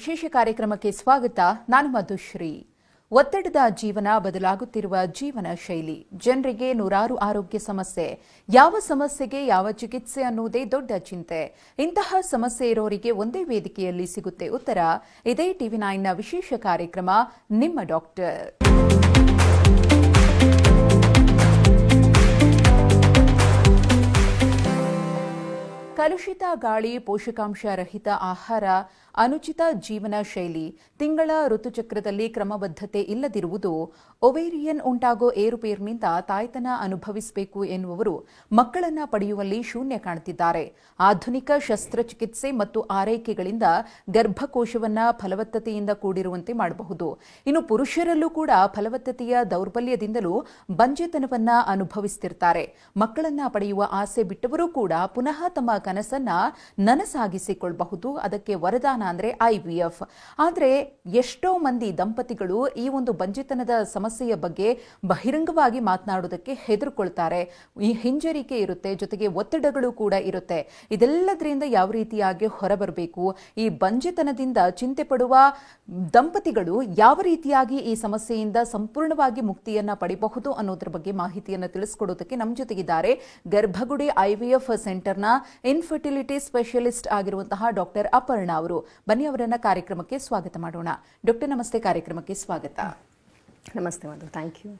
ವಿಶೇಷ ಕಾರ್ಯಕ್ರಮಕ್ಕೆ ಸ್ವಾಗತ. ನಾನು ಮಧುಶ್ರೀ. ಒತ್ತಡದ ಜೀವನ ಬದಲಾಗುತ್ತಿರುವ ಜೀವನ ಶೈಲಿ. ಜನರಿಗೆ ನೂರಾರು ಆರೋಗ್ಯ ಸಮಸ್ಯೆ. ಯಾವ ಸಮಸ್ಯೆಗೆ ಯಾವ ಚಿಕಿತ್ಸೆ ಅನ್ನುವುದೇ ದೊಡ್ಡ ಚಿಂತೆ. ಇಂತಹ ಸಮಸ್ಯೆ ಇರೋರಿಗೆ ಒಂದೇ ವೇದಿಕೆಯಲ್ಲಿ ಸಿಗುತ್ತೆ ಉತ್ತರ. ಇದೇ ಟಿವಿ ನೈನ್ನ ವಿಶೇಷ ಕಾರ್ಯಕ್ರಮ, ನಿಮ್ಮ ಡಾಕ್ಟರ್. ಕಲುಷಿತ ಗಾಳಿ ಪೋಷಕಾಂಶ ರಹಿತ ಆಹಾರ, ಅನುಚಿತ ಜೀವನ ಶೈಲಿ, ತಿಂಗಳ ಋತುಚಕ್ರದಲ್ಲಿ ಕ್ರಮಬದ್ಧತೆ ಇಲ್ಲದಿರುವುದು ಒವೇರಿಯನ್ ಉಂಟಾಗೋ ಏರುಪೇರಿನಿಂದ ತಾಯ್ತನ ಅನುಭವಿಸಬೇಕು ಎನ್ನುವವರು ಮಕ್ಕಳನ್ನ ಪಡೆಯುವಲ್ಲಿ ಶೂನ್ಯ ಕಾಣುತ್ತಿದ್ದಾರೆ ಆಧುನಿಕ ಶಸ್ತ್ರಚಿಕಿತ್ಸೆ ಮತ್ತು ಆರೈಕೆಗಳಿಂದ ಗರ್ಭಕೋಶವನ್ನ ಫಲವತ್ತತೆಯಿಂದ ಕೂಡಿರುವಂತೆ ಮಾಡಬಹುದು. ಇನ್ನು ಪುರುಷರಲ್ಲೂ ಕೂಡ ಫಲವತ್ತತೆಯ ದೌರ್ಬಲ್ಯದಿಂದಲೂ ಬಂಜೆತನವನ್ನ ಅನುಭವಿಸುತ್ತಿರ್ತಾರೆ ಮಕ್ಕಳನ್ನ ಪಡೆಯುವ ಆಸೆ ಬಿಟ್ಟವರು ಕೂಡ ಪುನಃ ತಮ್ಮ ಕನಸನ್ನ ನನಸಾಗಿಸಿಕೊಳ್ಳಬಹುದು ಅದಕ್ಕೆ ವರದಾನ ಅಂದ್ರೆ ಐವಿಎಫ್ ಆದ್ರೆ ಎಷ್ಟೋ ಮಂದಿ ದಂಪತಿಗಳು ಈ ಒಂದು ಬಂಜಿತನದ ಸಮಸ್ಯೆಯ ಬಗ್ಗೆ ಬಹಿರಂಗವಾಗಿ ಮಾತನಾಡುವುದಕ್ಕೆ ಹೆದರ್ಕೊಳ್ತಾರೆ. ಈ ಹಿಂಜರಿಕೆ ಇರುತ್ತೆ, ಜೊತೆಗೆ ಒತ್ತಡಗಳು ಕೂಡ ಇರುತ್ತೆ. ಇದೆಲ್ಲದರಿಂದ ಯಾವ ರೀತಿಯಾಗಿ ಹೊರಬರಬೇಕು? ಈ ಬಂಜಿತನದಿಂದ ಚಿಂತೆ ಪಡುವ ದಂಪತಿಗಳು ಯಾವ ರೀತಿಯಾಗಿ ಈ ಸಮಸ್ಯೆಯಿಂದ ಸಂಪೂರ್ಣವಾಗಿ ಮುಕ್ತಿಯನ್ನ ಪಡೆಯಬಹುದು ಅನ್ನೋದ್ರ ಬಗ್ಗೆ ಮಾಹಿತಿಯನ್ನು ತಿಳಿಸ್ಕೊಡೋದಕ್ಕೆ ನಮ್ಮ ಜೊತೆಗಿದ್ದಾರೆ ಗರ್ಭಗುಡಿ ಐವಿಎಫ್ ಸೆಂಟರ್ನ ಇನ್ಫರ್ಟಿಲಿಟಿ ಸ್ಪೆಷಲಿಸ್ಟ್ ಆಗಿರುವಂತಹ ಡಾಕ್ಟರ್ ಅಪರ್ಣ ಅವರು. ಬನ್ನಿ ಅವರನ್ನ ಕಾರ್ಯಕ್ರಮಕ್ಕೆ ಸ್ವಾಗತ ಮಾಡೋಣ. ಡಾಕ್ಟರ್ ನಮಸ್ತೆ. ಕಾರ್ಯಕ್ರಮಕ್ಕೆ ಸ್ವಾಗತ. ನಮಸ್ತೆ ಮಾಧು ಥ್ಯಾಂಕ್ ಯು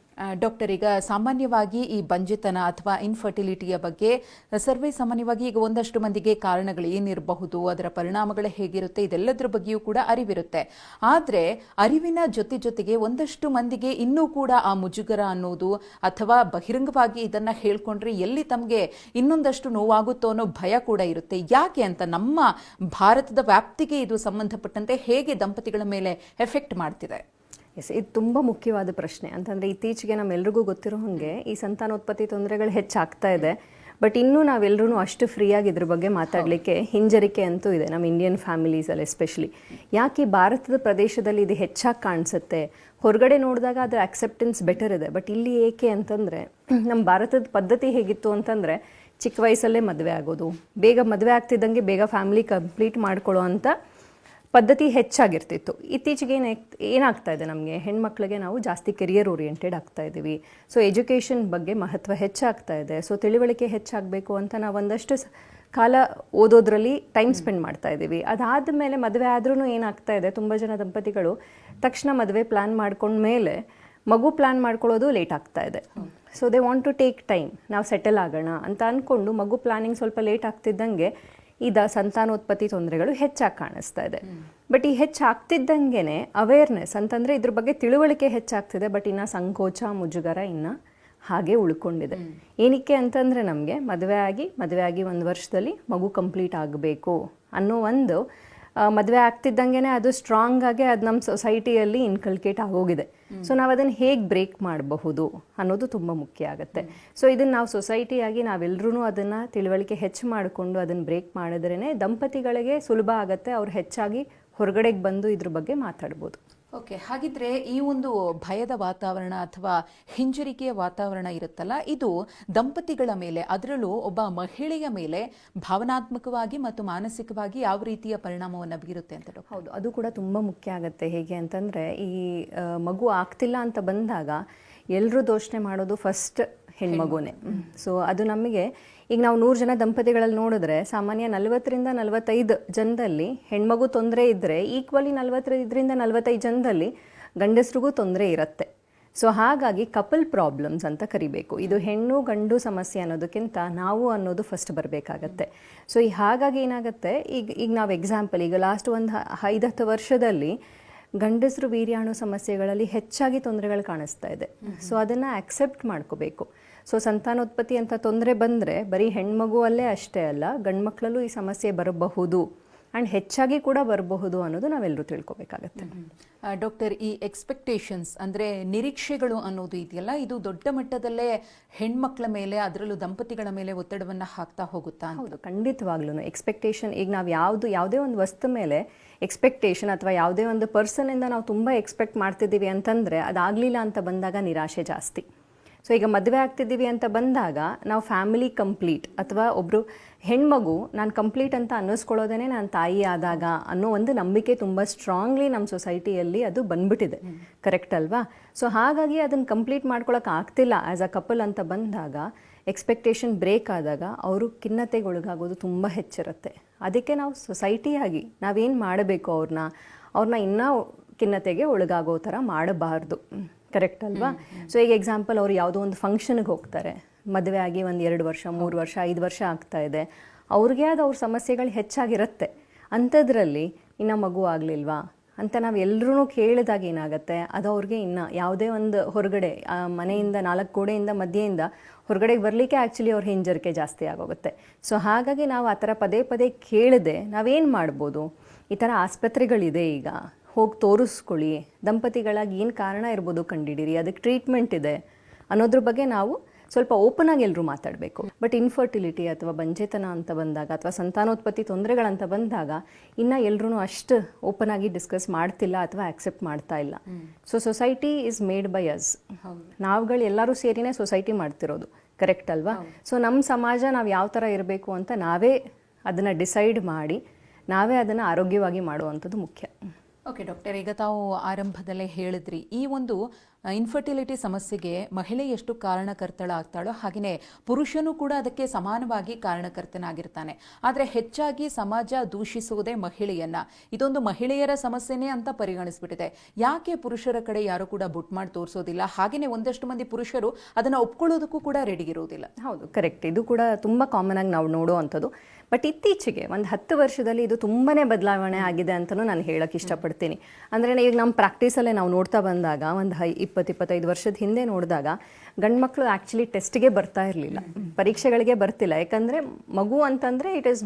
ಡಾಕ್ಟರ್ ಈಗ ಸಾಮಾನ್ಯವಾಗಿ ಈ ಬಂಜೆತನ ಅಥವಾ ಇನ್ಫರ್ಟಿಲಿಟಿಯ ಬಗ್ಗೆ ಸರ್ವೇ ಸಾಮಾನ್ಯವಾಗಿ ಈಗ ಒಂದಷ್ಟು ಮಂದಿಗೆ ಕಾರಣಗಳು ಏನಿರಬಹುದು, ಅದರ ಪರಿಣಾಮಗಳು ಹೇಗಿರುತ್ತೆ, ಇದೆಲ್ಲದರ ಬಗ್ಗೆಯೂ ಕೂಡ ಅರಿವಿರುತ್ತೆ. ಆದರೆ, ಅರಿವಿನ ಜೊತೆ ಜೊತೆಗೆ ಒಂದಷ್ಟು ಮಂದಿಗೆ ಇನ್ನೂ ಕೂಡ ಆ ಮುಜುಗರ ಅನ್ನೋದು ಅಥವಾ ಬಹಿರಂಗವಾಗಿ ಇದನ್ನು ಹೇಳ್ಕೊಂಡ್ರೆ ಎಲ್ಲಿ ತಮಗೆ ಇನ್ನೊಂದಷ್ಟು ನೋವಾಗುತ್ತೋ ಅನ್ನೋ ಭಯ ಕೂಡ ಇರುತ್ತೆ. ಯಾಕೆ ಅಂತ ನಮ್ಮ ಭಾರತದ ವ್ಯಾಪ್ತಿಗೆ ಇದು ಸಂಬಂಧಪಟ್ಟಂತೆ ಹೇಗೆ ದಂಪತಿಗಳ ಮೇಲೆ ಎಫೆಕ್ಟ್ ಮಾಡ್ತಿದೆ? ಎಸ್ ಇದು ತುಂಬ ಮುಖ್ಯವಾದ ಪ್ರಶ್ನೆ. ಅಂತಂದರೆ ಇತ್ತೀಚೆಗೆ ನಮ್ಮೆಲ್ರಿಗೂ ಗೊತ್ತಿರೋ ಹಾಗೆ ಈ ಸಂತಾನೋತ್ಪತ್ತಿ ತೊಂದರೆಗಳು ಹೆಚ್ಚಾಗ್ತಾ ಇದೆ. ಬಟ್ ಇನ್ನೂ ನಾವೆಲ್ಲರೂ ಅಷ್ಟು ಫ್ರೀಯಾಗಿ ಇದ್ರ ಬಗ್ಗೆ ಮಾತಾಡಲಿಕ್ಕೆ ಹಿಂಜರಿಕೆ ಅಂತೂ ಇದೆ ನಮ್ಮ ಇಂಡಿಯನ್ ಫ್ಯಾಮಿಲೀಸಲ್ಲಿ ಎಸ್ಪೆಷಲಿ ಯಾಕೆ ಭಾರತದ ಪ್ರದೇಶದಲ್ಲಿ ಇದು ಹೆಚ್ಚಾಗಿ ಕಾಣಿಸುತ್ತೆ? ಹೊರಗಡೆ ನೋಡಿದಾಗ ಅದರ ಅಕ್ಸೆಪ್ಟೆನ್ಸ್ ಬೆಟರ್ ಇದೆ. ಬಟ್ ಇಲ್ಲಿ ಏಕೆ ಅಂತಂದರೆ ನಮ್ಮ ಭಾರತದ ಪದ್ಧತಿ ಹೇಗಿತ್ತು ಅಂತಂದರೆ ಚಿಕ್ಕ ವಯಸ್ಸಲ್ಲೇ ಮದುವೆ ಆಗೋದು. ಬೇಗ ಮದುವೆ ಆಗ್ತಿದ್ದಂಗೆ ಬೇಗ ಫ್ಯಾಮಿಲಿ ಕಂಪ್ಲೀಟ್ ಮಾಡ್ಕೊಳ್ಳೋ ಅಂತ ಪದ್ಧತಿ ಹೆಚ್ಚಾಗಿರ್ತಿತ್ತು. ಇತ್ತೀಚೆಗೆ ಏನ ಏನಾಗ್ತಾ ಇದೆ ನಮಗೆ? ಹೆಣ್ಮಕ್ಳಿಗೆ ನಾವು ಜಾಸ್ತಿ ಕೆರಿಯರ್ ಓರಿಯೆಂಟೆಡ್ ಆಗ್ತಾ ಇದ್ದೀವಿ ಸೊ ಎಜುಕೇಷನ್ ಬಗ್ಗೆ ಮಹತ್ವ ಹೆಚ್ಚಾಗ್ತಾ ಇದೆ. ಸೊ ತಿಳಿವಳಿಕೆ ಹೆಚ್ಚಾಗಬೇಕು ಅಂತ ನಾವು ಒಂದಷ್ಟು ಕಾಲ ಓದೋದ್ರಲ್ಲಿ ಟೈಮ್ ಸ್ಪೆಂಡ್ ಮಾಡ್ತಾ ಇದ್ದೀವಿ ಅದಾದ ಮೇಲೆ ಮದುವೆ ಆದ್ರೂ ಏನಾಗ್ತಾ ಇದೆ? ತುಂಬ ಜನ ದಂಪತಿಗಳು ತಕ್ಷಣ ಮದುವೆ ಪ್ಲ್ಯಾನ್ ಮಾಡ್ಕೊಂಡ್ಮೇಲೆ ಮಗು ಪ್ಲ್ಯಾನ್ ಮಾಡ್ಕೊಳ್ಳೋದು ಲೇಟ್ ಆಗ್ತಾ ಇದೆ. So they want to take time ನಾವು ಸೆಟಲ್ ಆಗೋಣ ಅಂತ ಅಂದ್ಕೊಂಡು ಮಗು ಪ್ಲಾನಿಂಗ್ ಸ್ವಲ್ಪ ಲೇಟ್ ಆಗ್ತಿದ್ದಂಗೆ ಇದ ಸಂತಾನೋತ್ಪತ್ತಿ ತೊಂದರೆಗಳು ಹೆಚ್ಚಾಗಿ ಕಾಣಿಸ್ತಾ ಇದೆ. ಬಟ್ ಈ ಹೆಚ್ಚಾಗ್ತಿದ್ದಂಗೆನೆ ಅವೇರ್ನೆಸ್ ಅಂತಂದ್ರೆ ಇದ್ರ ಬಗ್ಗೆ ತಿಳುವಳಿಕೆ ಹೆಚ್ಚಾಗ್ತಿದೆ, ಬಟ್ ಇನ್ನ ಸಂಕೋಚ, ಮುಜುಗರ ಇನ್ನ ಹಾಗೆ ಉಳ್ಕೊಂಡಿದೆ. ಏನಕ್ಕೆ ಅಂತಂದ್ರೆ ನಮಗೆ ಮದುವೆ ಆಗಿ ಮದುವೆ ಆಗಿ ಒಂದು ವರ್ಷದಲ್ಲಿ ಮಗು ಕಂಪ್ಲೀಟ್ ಆಗಬೇಕು ಅನ್ನೋ ಒಂದು ಮದುವೆ ಆಗ್ತಿದ್ದಂಗೆನೆ ಅದು ಸ್ಟ್ರಾಂಗ್ ಆಗಿ ಅದು ನಮ್ಮ ಸೊಸೈಟಿಯಲ್ಲಿ ಇನ್ಕಲ್ಕೇಟ್ ಆಗೋಗಿದೆ. ಸೊ ನಾವು ಅದನ್ನು ಹೇಗೆ ಬ್ರೇಕ್ ಮಾಡಬಹುದು ಅನ್ನೋದು ತುಂಬ ಮುಖ್ಯ ಆಗುತ್ತೆ. ಸೊ ಇದನ್ನು ನಾವು ಸೊಸೈಟಿಯಾಗಿ ನಾವೆಲ್ಲರೂ ಅದನ್ನು ತಿಳುವಳಿಕೆ ಹೆಚ್ಚು ಮಾಡಿಕೊಂಡು ಅದನ್ನು ಬ್ರೇಕ್ ಮಾಡಿದ್ರೇ ದಂಪತಿಗಳಿಗೆ ಸುಲಭ ಆಗುತ್ತೆ. ಅವ್ರು ಹೆಚ್ಚಾಗಿ ಹೊರಗಡೆಗೆ ಬಂದು ಇದ್ರ ಬಗ್ಗೆ ಮಾತಾಡ್ಬೋದು. ಓಕೆ ಹಾಗಿದ್ರೆ ಈ ಒಂದು ಭಯದ ವಾತಾವರಣ ಅಥವಾ ಹಿಂಜರಿಕೆಯ ವಾತಾವರಣ ಇರುತ್ತಲ್ಲ ಇದು ದಂಪತಿಗಳ ಮೇಲೆ ಅದರಲ್ಲೂ ಒಬ್ಬ ಮಹಿಳೆಯ ಮೇಲೆ ಭಾವನಾತ್ಮಕವಾಗಿ ಮತ್ತು ಮಾನಸಿಕವಾಗಿ ಯಾವ ರೀತಿಯ ಪರಿಣಾಮವನ್ನು ಬೀರುತ್ತೆ ಅಂತ ಹೌದು ಅದು ಕೂಡ ತುಂಬ ಮುಖ್ಯ ಆಗುತ್ತೆ. ಹೇಗೆ ಅಂತಂದರೆ ಈ ಮಗು ಆಗ್ತಿಲ್ಲ ಅಂತ ಬಂದಾಗ ಎಲ್ಲರೂ ದೋಷಣೆ ಮಾಡೋದು ಫಸ್ಟ್ ಹೆಣ್ಮಗುನೇ. ಸೊ ಅದು ನಮಗೆ ಈಗ ನಾವು ನೂರು ಜನ ದಂಪತಿಗಳಲ್ಲಿ ನೋಡಿದ್ರೆ ಸಾಮಾನ್ಯ ನಲವತ್ತರಿಂದ ನಲವತ್ತೈದು ಜನದಲ್ಲಿ ಹೆಣ್ಮಗು ತೊಂದರೆ ಇದ್ದರೆ ಈಕ್ವಲಿ ನಲವತ್ತೈದರಿಂದ ನಲವತ್ತೈದು ಜನದಲ್ಲಿ ಗಂಡಸ್ರಿಗೂ ತೊಂದರೆ ಇರುತ್ತೆ. ಸೊ ಹಾಗಾಗಿ ಕಪಲ್ ಪ್ರಾಬ್ಲಮ್ಸ್ ಅಂತ ಕರಿಬೇಕು. ಇದು ಹೆಣ್ಣು ಗಂಡು ಸಮಸ್ಯೆ ಅನ್ನೋದಕ್ಕಿಂತ ನಾವು ಅನ್ನೋದು ಫಸ್ಟ್ ಬರಬೇಕಾಗತ್ತೆ. ಸೊ ಈ ಹಾಗಾಗಿ ಏನಾಗುತ್ತೆ ಈಗ ಈಗ ನಾವು ಎಕ್ಸಾಂಪಲ್ ಈಗ ಲಾಸ್ಟ್ ಒಂದು ಐದು ಹತ್ತು ವರ್ಷದಲ್ಲಿ ಗಂಡಸರು ವೀರ್ಯಾಣು ಸಮಸ್ಯೆಗಳಲ್ಲಿ ಹೆಚ್ಚಾಗಿ ತೊಂದರೆಗಳು ಕಾಣಿಸ್ತಾ ಇದೆ. ಸೊ ಅದನ್ನು ಆಕ್ಸೆಪ್ಟ್ ಮಾಡ್ಕೋಬೇಕು. ಸೊ ಸಂತಾನೋತ್ಪತ್ತಿ ಅಂತ ತೊಂದರೆ ಬಂದರೆ ಬರೀ ಹೆಣ್ಮಗುವಲ್ಲೇ ಅಷ್ಟೇ ಅಲ್ಲ ಗಂಡ್ಮಕ್ಳಲ್ಲೂ ಈ ಸಮಸ್ಯೆ ಬರಬಹುದು ಆ್ಯಂಡ್ ಹೆಚ್ಚಾಗಿ ಕೂಡ ಬರಬಹುದು ಅನ್ನೋದು ನಾವೆಲ್ಲರೂ ತಿಳ್ಕೊಬೇಕಾಗತ್ತೆ. ಡಾಕ್ಟರ್ ಈ ಎಕ್ಸ್ಪೆಕ್ಟೇಷನ್ಸ್ ಅಂದರೆ ನಿರೀಕ್ಷೆಗಳು ಅನ್ನೋದು ಇದೆಯಲ್ಲ ಇದು ದೊಡ್ಡ ಮಟ್ಟದಲ್ಲೇ ಹೆಣ್ಮಕ್ಳ ಮೇಲೆ ಅದರಲ್ಲೂ ದಂಪತಿಗಳ ಮೇಲೆ ಒತ್ತಡವನ್ನು ಹಾಕ್ತಾ ಹೋಗುತ್ತಾ ಹೌದು ಖಂಡಿತವಾಗ್ಲೂ. ಎಕ್ಸ್ಪೆಕ್ಟೇಷನ್ ಈಗ ನಾವು ಯಾವುದು ಯಾವುದೇ ಒಂದು ವಸ್ತು ಮೇಲೆ ಎಕ್ಸ್ಪೆಕ್ಟೇಷನ್ ಅಥವಾ ಯಾವುದೇ ಒಂದು ಪರ್ಸನಿಂದ ನಾವು ತುಂಬ ಎಕ್ಸ್ಪೆಕ್ಟ್ ಮಾಡ್ತಿದ್ದೀವಿ ಅಂತಂದರೆ ಅದಾಗಲಿಲ್ಲ ಅಂತ ಬಂದಾಗ ನಿರಾಶೆ ಜಾಸ್ತಿ. ಸೊ ಈಗ ಮದುವೆ ಆಗ್ತಿದ್ದೀವಿ ಅಂತ ಬಂದಾಗ ನಾವು ಫ್ಯಾಮಿಲಿ ಕಂಪ್ಲೀಟ್ ಅಥವಾ ಒಬ್ಬರು ಹೆಣ್ಮಗು ನಾನು ಕಂಪ್ಲೀಟ್ ಅಂತ ಅನ್ನಿಸ್ಕೊಳ್ಳೋದೇ ನಾನು ತಾಯಿ ಆದಾಗ ಅನ್ನೋ ಒಂದು ನಂಬಿಕೆ ತುಂಬ ಸ್ಟ್ರಾಂಗ್ಲಿ ನಮ್ಮ ಸೊಸೈಟಿಯಲ್ಲಿ ಅದು ಬಂದ್ಬಿಟ್ಟಿದೆ. ಕರೆಕ್ಟ್ ಅಲ್ವಾ? ಸೊ ಹಾಗಾಗಿ ಅದನ್ನು ಕಂಪ್ಲೀಟ್ ಮಾಡ್ಕೊಳಕ್ಕೆ ಆಗ್ತಿಲ್ಲ. ಆ್ಯಸ್ ಅ ಕಪಲ್ ಅಂತ ಬಂದಾಗ ಎಕ್ಸ್ಪೆಕ್ಟೇಷನ್ ಬ್ರೇಕ್ ಆದಾಗ ಅವರು ಖಿನ್ನತೆಗೊಳಗಾಗೋದು ತುಂಬ ಹೆಚ್ಚಿರುತ್ತೆ ಅದಕ್ಕೆ ನಾವು ಸೊಸೈಟಿಯಾಗಿ ನಾವೇನು ಮಾಡಬೇಕು ಅವ್ರನ್ನ ಅವ್ರನ್ನ ಇನ್ನೂ ಖಿನ್ನತೆಗೆ ಒಳಗಾಗೋ ಥರ ಮಾಡಬಾರ್ದು. ಕರೆಕ್ಟ್ ಅಲ್ವಾ? ಸೊ ಈಗ ಎಕ್ಸಾಂಪಲ್ ಅವ್ರು ಯಾವುದೋ ಒಂದು ಫಂಕ್ಷನ್ಗೆ ಹೋಗ್ತಾರೆ. ಮದುವೆ ಆಗಿ ಒಂದು ಎರಡು ವರ್ಷ ಮೂರು ವರ್ಷ ಐದು ವರ್ಷ ಆಗ್ತಾ ಇದೆ. ಅವ್ರಿಗೆ ಅದು ಅವ್ರ ಸಮಸ್ಯೆಗಳು ಹೆಚ್ಚಾಗಿರುತ್ತೆ. ಅಂಥದ್ರಲ್ಲಿ ಇನ್ನು ಮಗು ಆಗಲಿಲ್ವಾ? ಅಂತ ನಾವು ಎಲ್ಲರೂ ಕೇಳಿದಾಗ ಏನಾಗುತ್ತೆ? ಅದು ಅವ್ರಿಗೆ ಇನ್ನು ಯಾವುದೇ ಒಂದು ಹೊರಗಡೆ ಆ ಮನೆಯಿಂದ ನಾಲ್ಕು ಗೋಡೆಯಿಂದ ಮಧ್ಯೆಯಿಂದ ಹೊರಗಡೆಗೆ ಬರಲಿಕ್ಕೆ ಆ್ಯಕ್ಚುಲಿ ಅವ್ರ ಹಿಂಜರಿಕೆ ಜಾಸ್ತಿ ಆಗೋಗುತ್ತೆ. ಸೊ ಹಾಗಾಗಿ ನಾವು ಆ ಥರ ಪದೇ ಪದೇ ಕೇಳಿದೆ ನಾವೇನು ಮಾಡ್ಬೋದು? ಈ ಥರ ಆಸ್ಪತ್ರೆಗಳಿದೆ ಈಗ. ಹೋಗಿ ತೋರಿಸ್ಕೊಳ್ಳಿ. ದಂಪತಿಗಳಾಗಿ ಏನು ಕಾರಣ ಇರ್ಬೋದು ಕಂಡಿಡೀರಿ ಅದಕ್ಕೆ ಟ್ರೀಟ್ಮೆಂಟ್ ಇದೆ ಅನ್ನೋದ್ರ ಬಗ್ಗೆ ನಾವು ಸ್ವಲ್ಪ ಓಪನ್ ಆಗಿ ಎಲ್ಲರೂ ಮಾತಾಡಬೇಕು. ಬಟ್ ಇನ್ಫರ್ಟಿಲಿಟಿ ಅಥವಾ ಬಂಜೆತನ ಅಂತ ಬಂದಾಗ ಅಥವಾ ಸಂತಾನೋತ್ಪತ್ತಿ ತೊಂದರೆಗಳಂತ ಬಂದಾಗ ಇನ್ನು ಎಲ್ಲರೂ ಅಷ್ಟು ಓಪನ್ ಆಗಿ ಡಿಸ್ಕಸ್ ಮಾಡ್ತಿಲ್ಲ ಅಥವಾ ಆಕ್ಸೆಪ್ಟ್ ಮಾಡ್ತಾ ಇಲ್ಲ. So society is made by us ನಾವುಗಳು ಎಲ್ಲರೂ ಸೇರಿನೇ ಸೊಸೈಟಿ ಮಾಡ್ತಿರೋದು. ಕರೆಕ್ಟ್ ಅಲ್ವಾ? ಸೊ ನಮ್ಮ ಸಮಾಜ ನಾವು ಯಾವ ಥರ ಇರಬೇಕು ಅಂತ ನಾವೇ ಅದನ್ನು ಡಿಸೈಡ್ ಮಾಡಿ ನಾವೇ ಅದನ್ನು ಆರೋಗ್ಯವಾಗಿ ಮಾಡುವಂಥದ್ದು ಮುಖ್ಯ. ಓಕೆ ಡಾಕ್ಟರ್ ಈಗ ತಾವು ಆರಂಭದಲ್ಲೇ ಹೇಳಿದ್ರಿ. ಈ ಒಂದು ಇನ್ಫರ್ಟಿಲಿಟಿ ಸಮಸ್ಯೆಗೆ ಮಹಿಳೆ ಎಷ್ಟು ಕಾರಣಕರ್ತಳಾಗ್ತಾಳೋ ಹಾಗೆಯೇ ಪುರುಷನೂ ಕೂಡ ಅದಕ್ಕೆ ಸಮಾನವಾಗಿ ಕಾರಣಕರ್ತನಾಗಿರ್ತಾನೆ. ಆದರೆ ಹೆಚ್ಚಾಗಿ ಸಮಾಜ ದೂಷಿಸುವುದೇ ಮಹಿಳೆಯನ್ನ. ಇದೊಂದು ಮಹಿಳೆಯರ ಸಮಸ್ಯೆನೇ ಅಂತ ಪರಿಗಣಿಸ್ಬಿಟ್ಟಿದೆ. ಯಾಕೆ ಪುರುಷರ ಕಡೆ ಯಾರು ಕೂಡ ಬುಟ್ ಮಾಡಿ ತೋರಿಸೋದಿಲ್ಲ? ಹಾಗೆಯೇ ಒಂದಷ್ಟು ಮಂದಿ ಪುರುಷರು ಅದನ್ನು ಒಪ್ಕೊಳ್ಳೋದಕ್ಕೂ ಕೂಡ ರೆಡಿ ಇರೋದಿಲ್ಲ. ಹೌದು ಕರೆಕ್ಟ್ ಇದು ಕೂಡ ತುಂಬ ಕಾಮನ್ ಆಗಿ ನಾವು ನೋಡುವಂಥದ್ದು ಬಟ್ ಇತ್ತೀಚೆಗೆ ಒಂದು ಹತ್ತು ವರ್ಷದಲ್ಲಿ ಇದು ತುಂಬಾ ಬದಲಾವಣೆ ಆಗಿದೆ ಅಂತಲೂ ನಾನು ಹೇಳಕ್ಕೆ ಇಷ್ಟಪಡ್ತೀನಿ. ಅಂದರೆ ಈಗ ನಮ್ಮ ಪ್ರಾಕ್ಟೀಸಲ್ಲೇ ನಾವು ನೋಡ್ತಾ ಬಂದಾಗ, ಒಂದು ಹೈ ಇಪ್ಪತ್ತು, ಇಪ್ಪತ್ತೈದು ವರ್ಷದ ಹಿಂದೆ ನೋಡಿದಾಗ ಗಂಡು ಮಕ್ಕಳು ಆ್ಯಕ್ಚುಲಿ ಟೆಸ್ಟ್ಗೆ ಬರ್ತಾ ಇರಲಿಲ್ಲ. ಪರೀಕ್ಷೆಗಳಿಗೆ ಬರ್ತಿಲ್ಲ. ಯಾಕಂದರೆ ಮಗು ಅಂತಂದರೆ ಇಟ್ ಇಸ್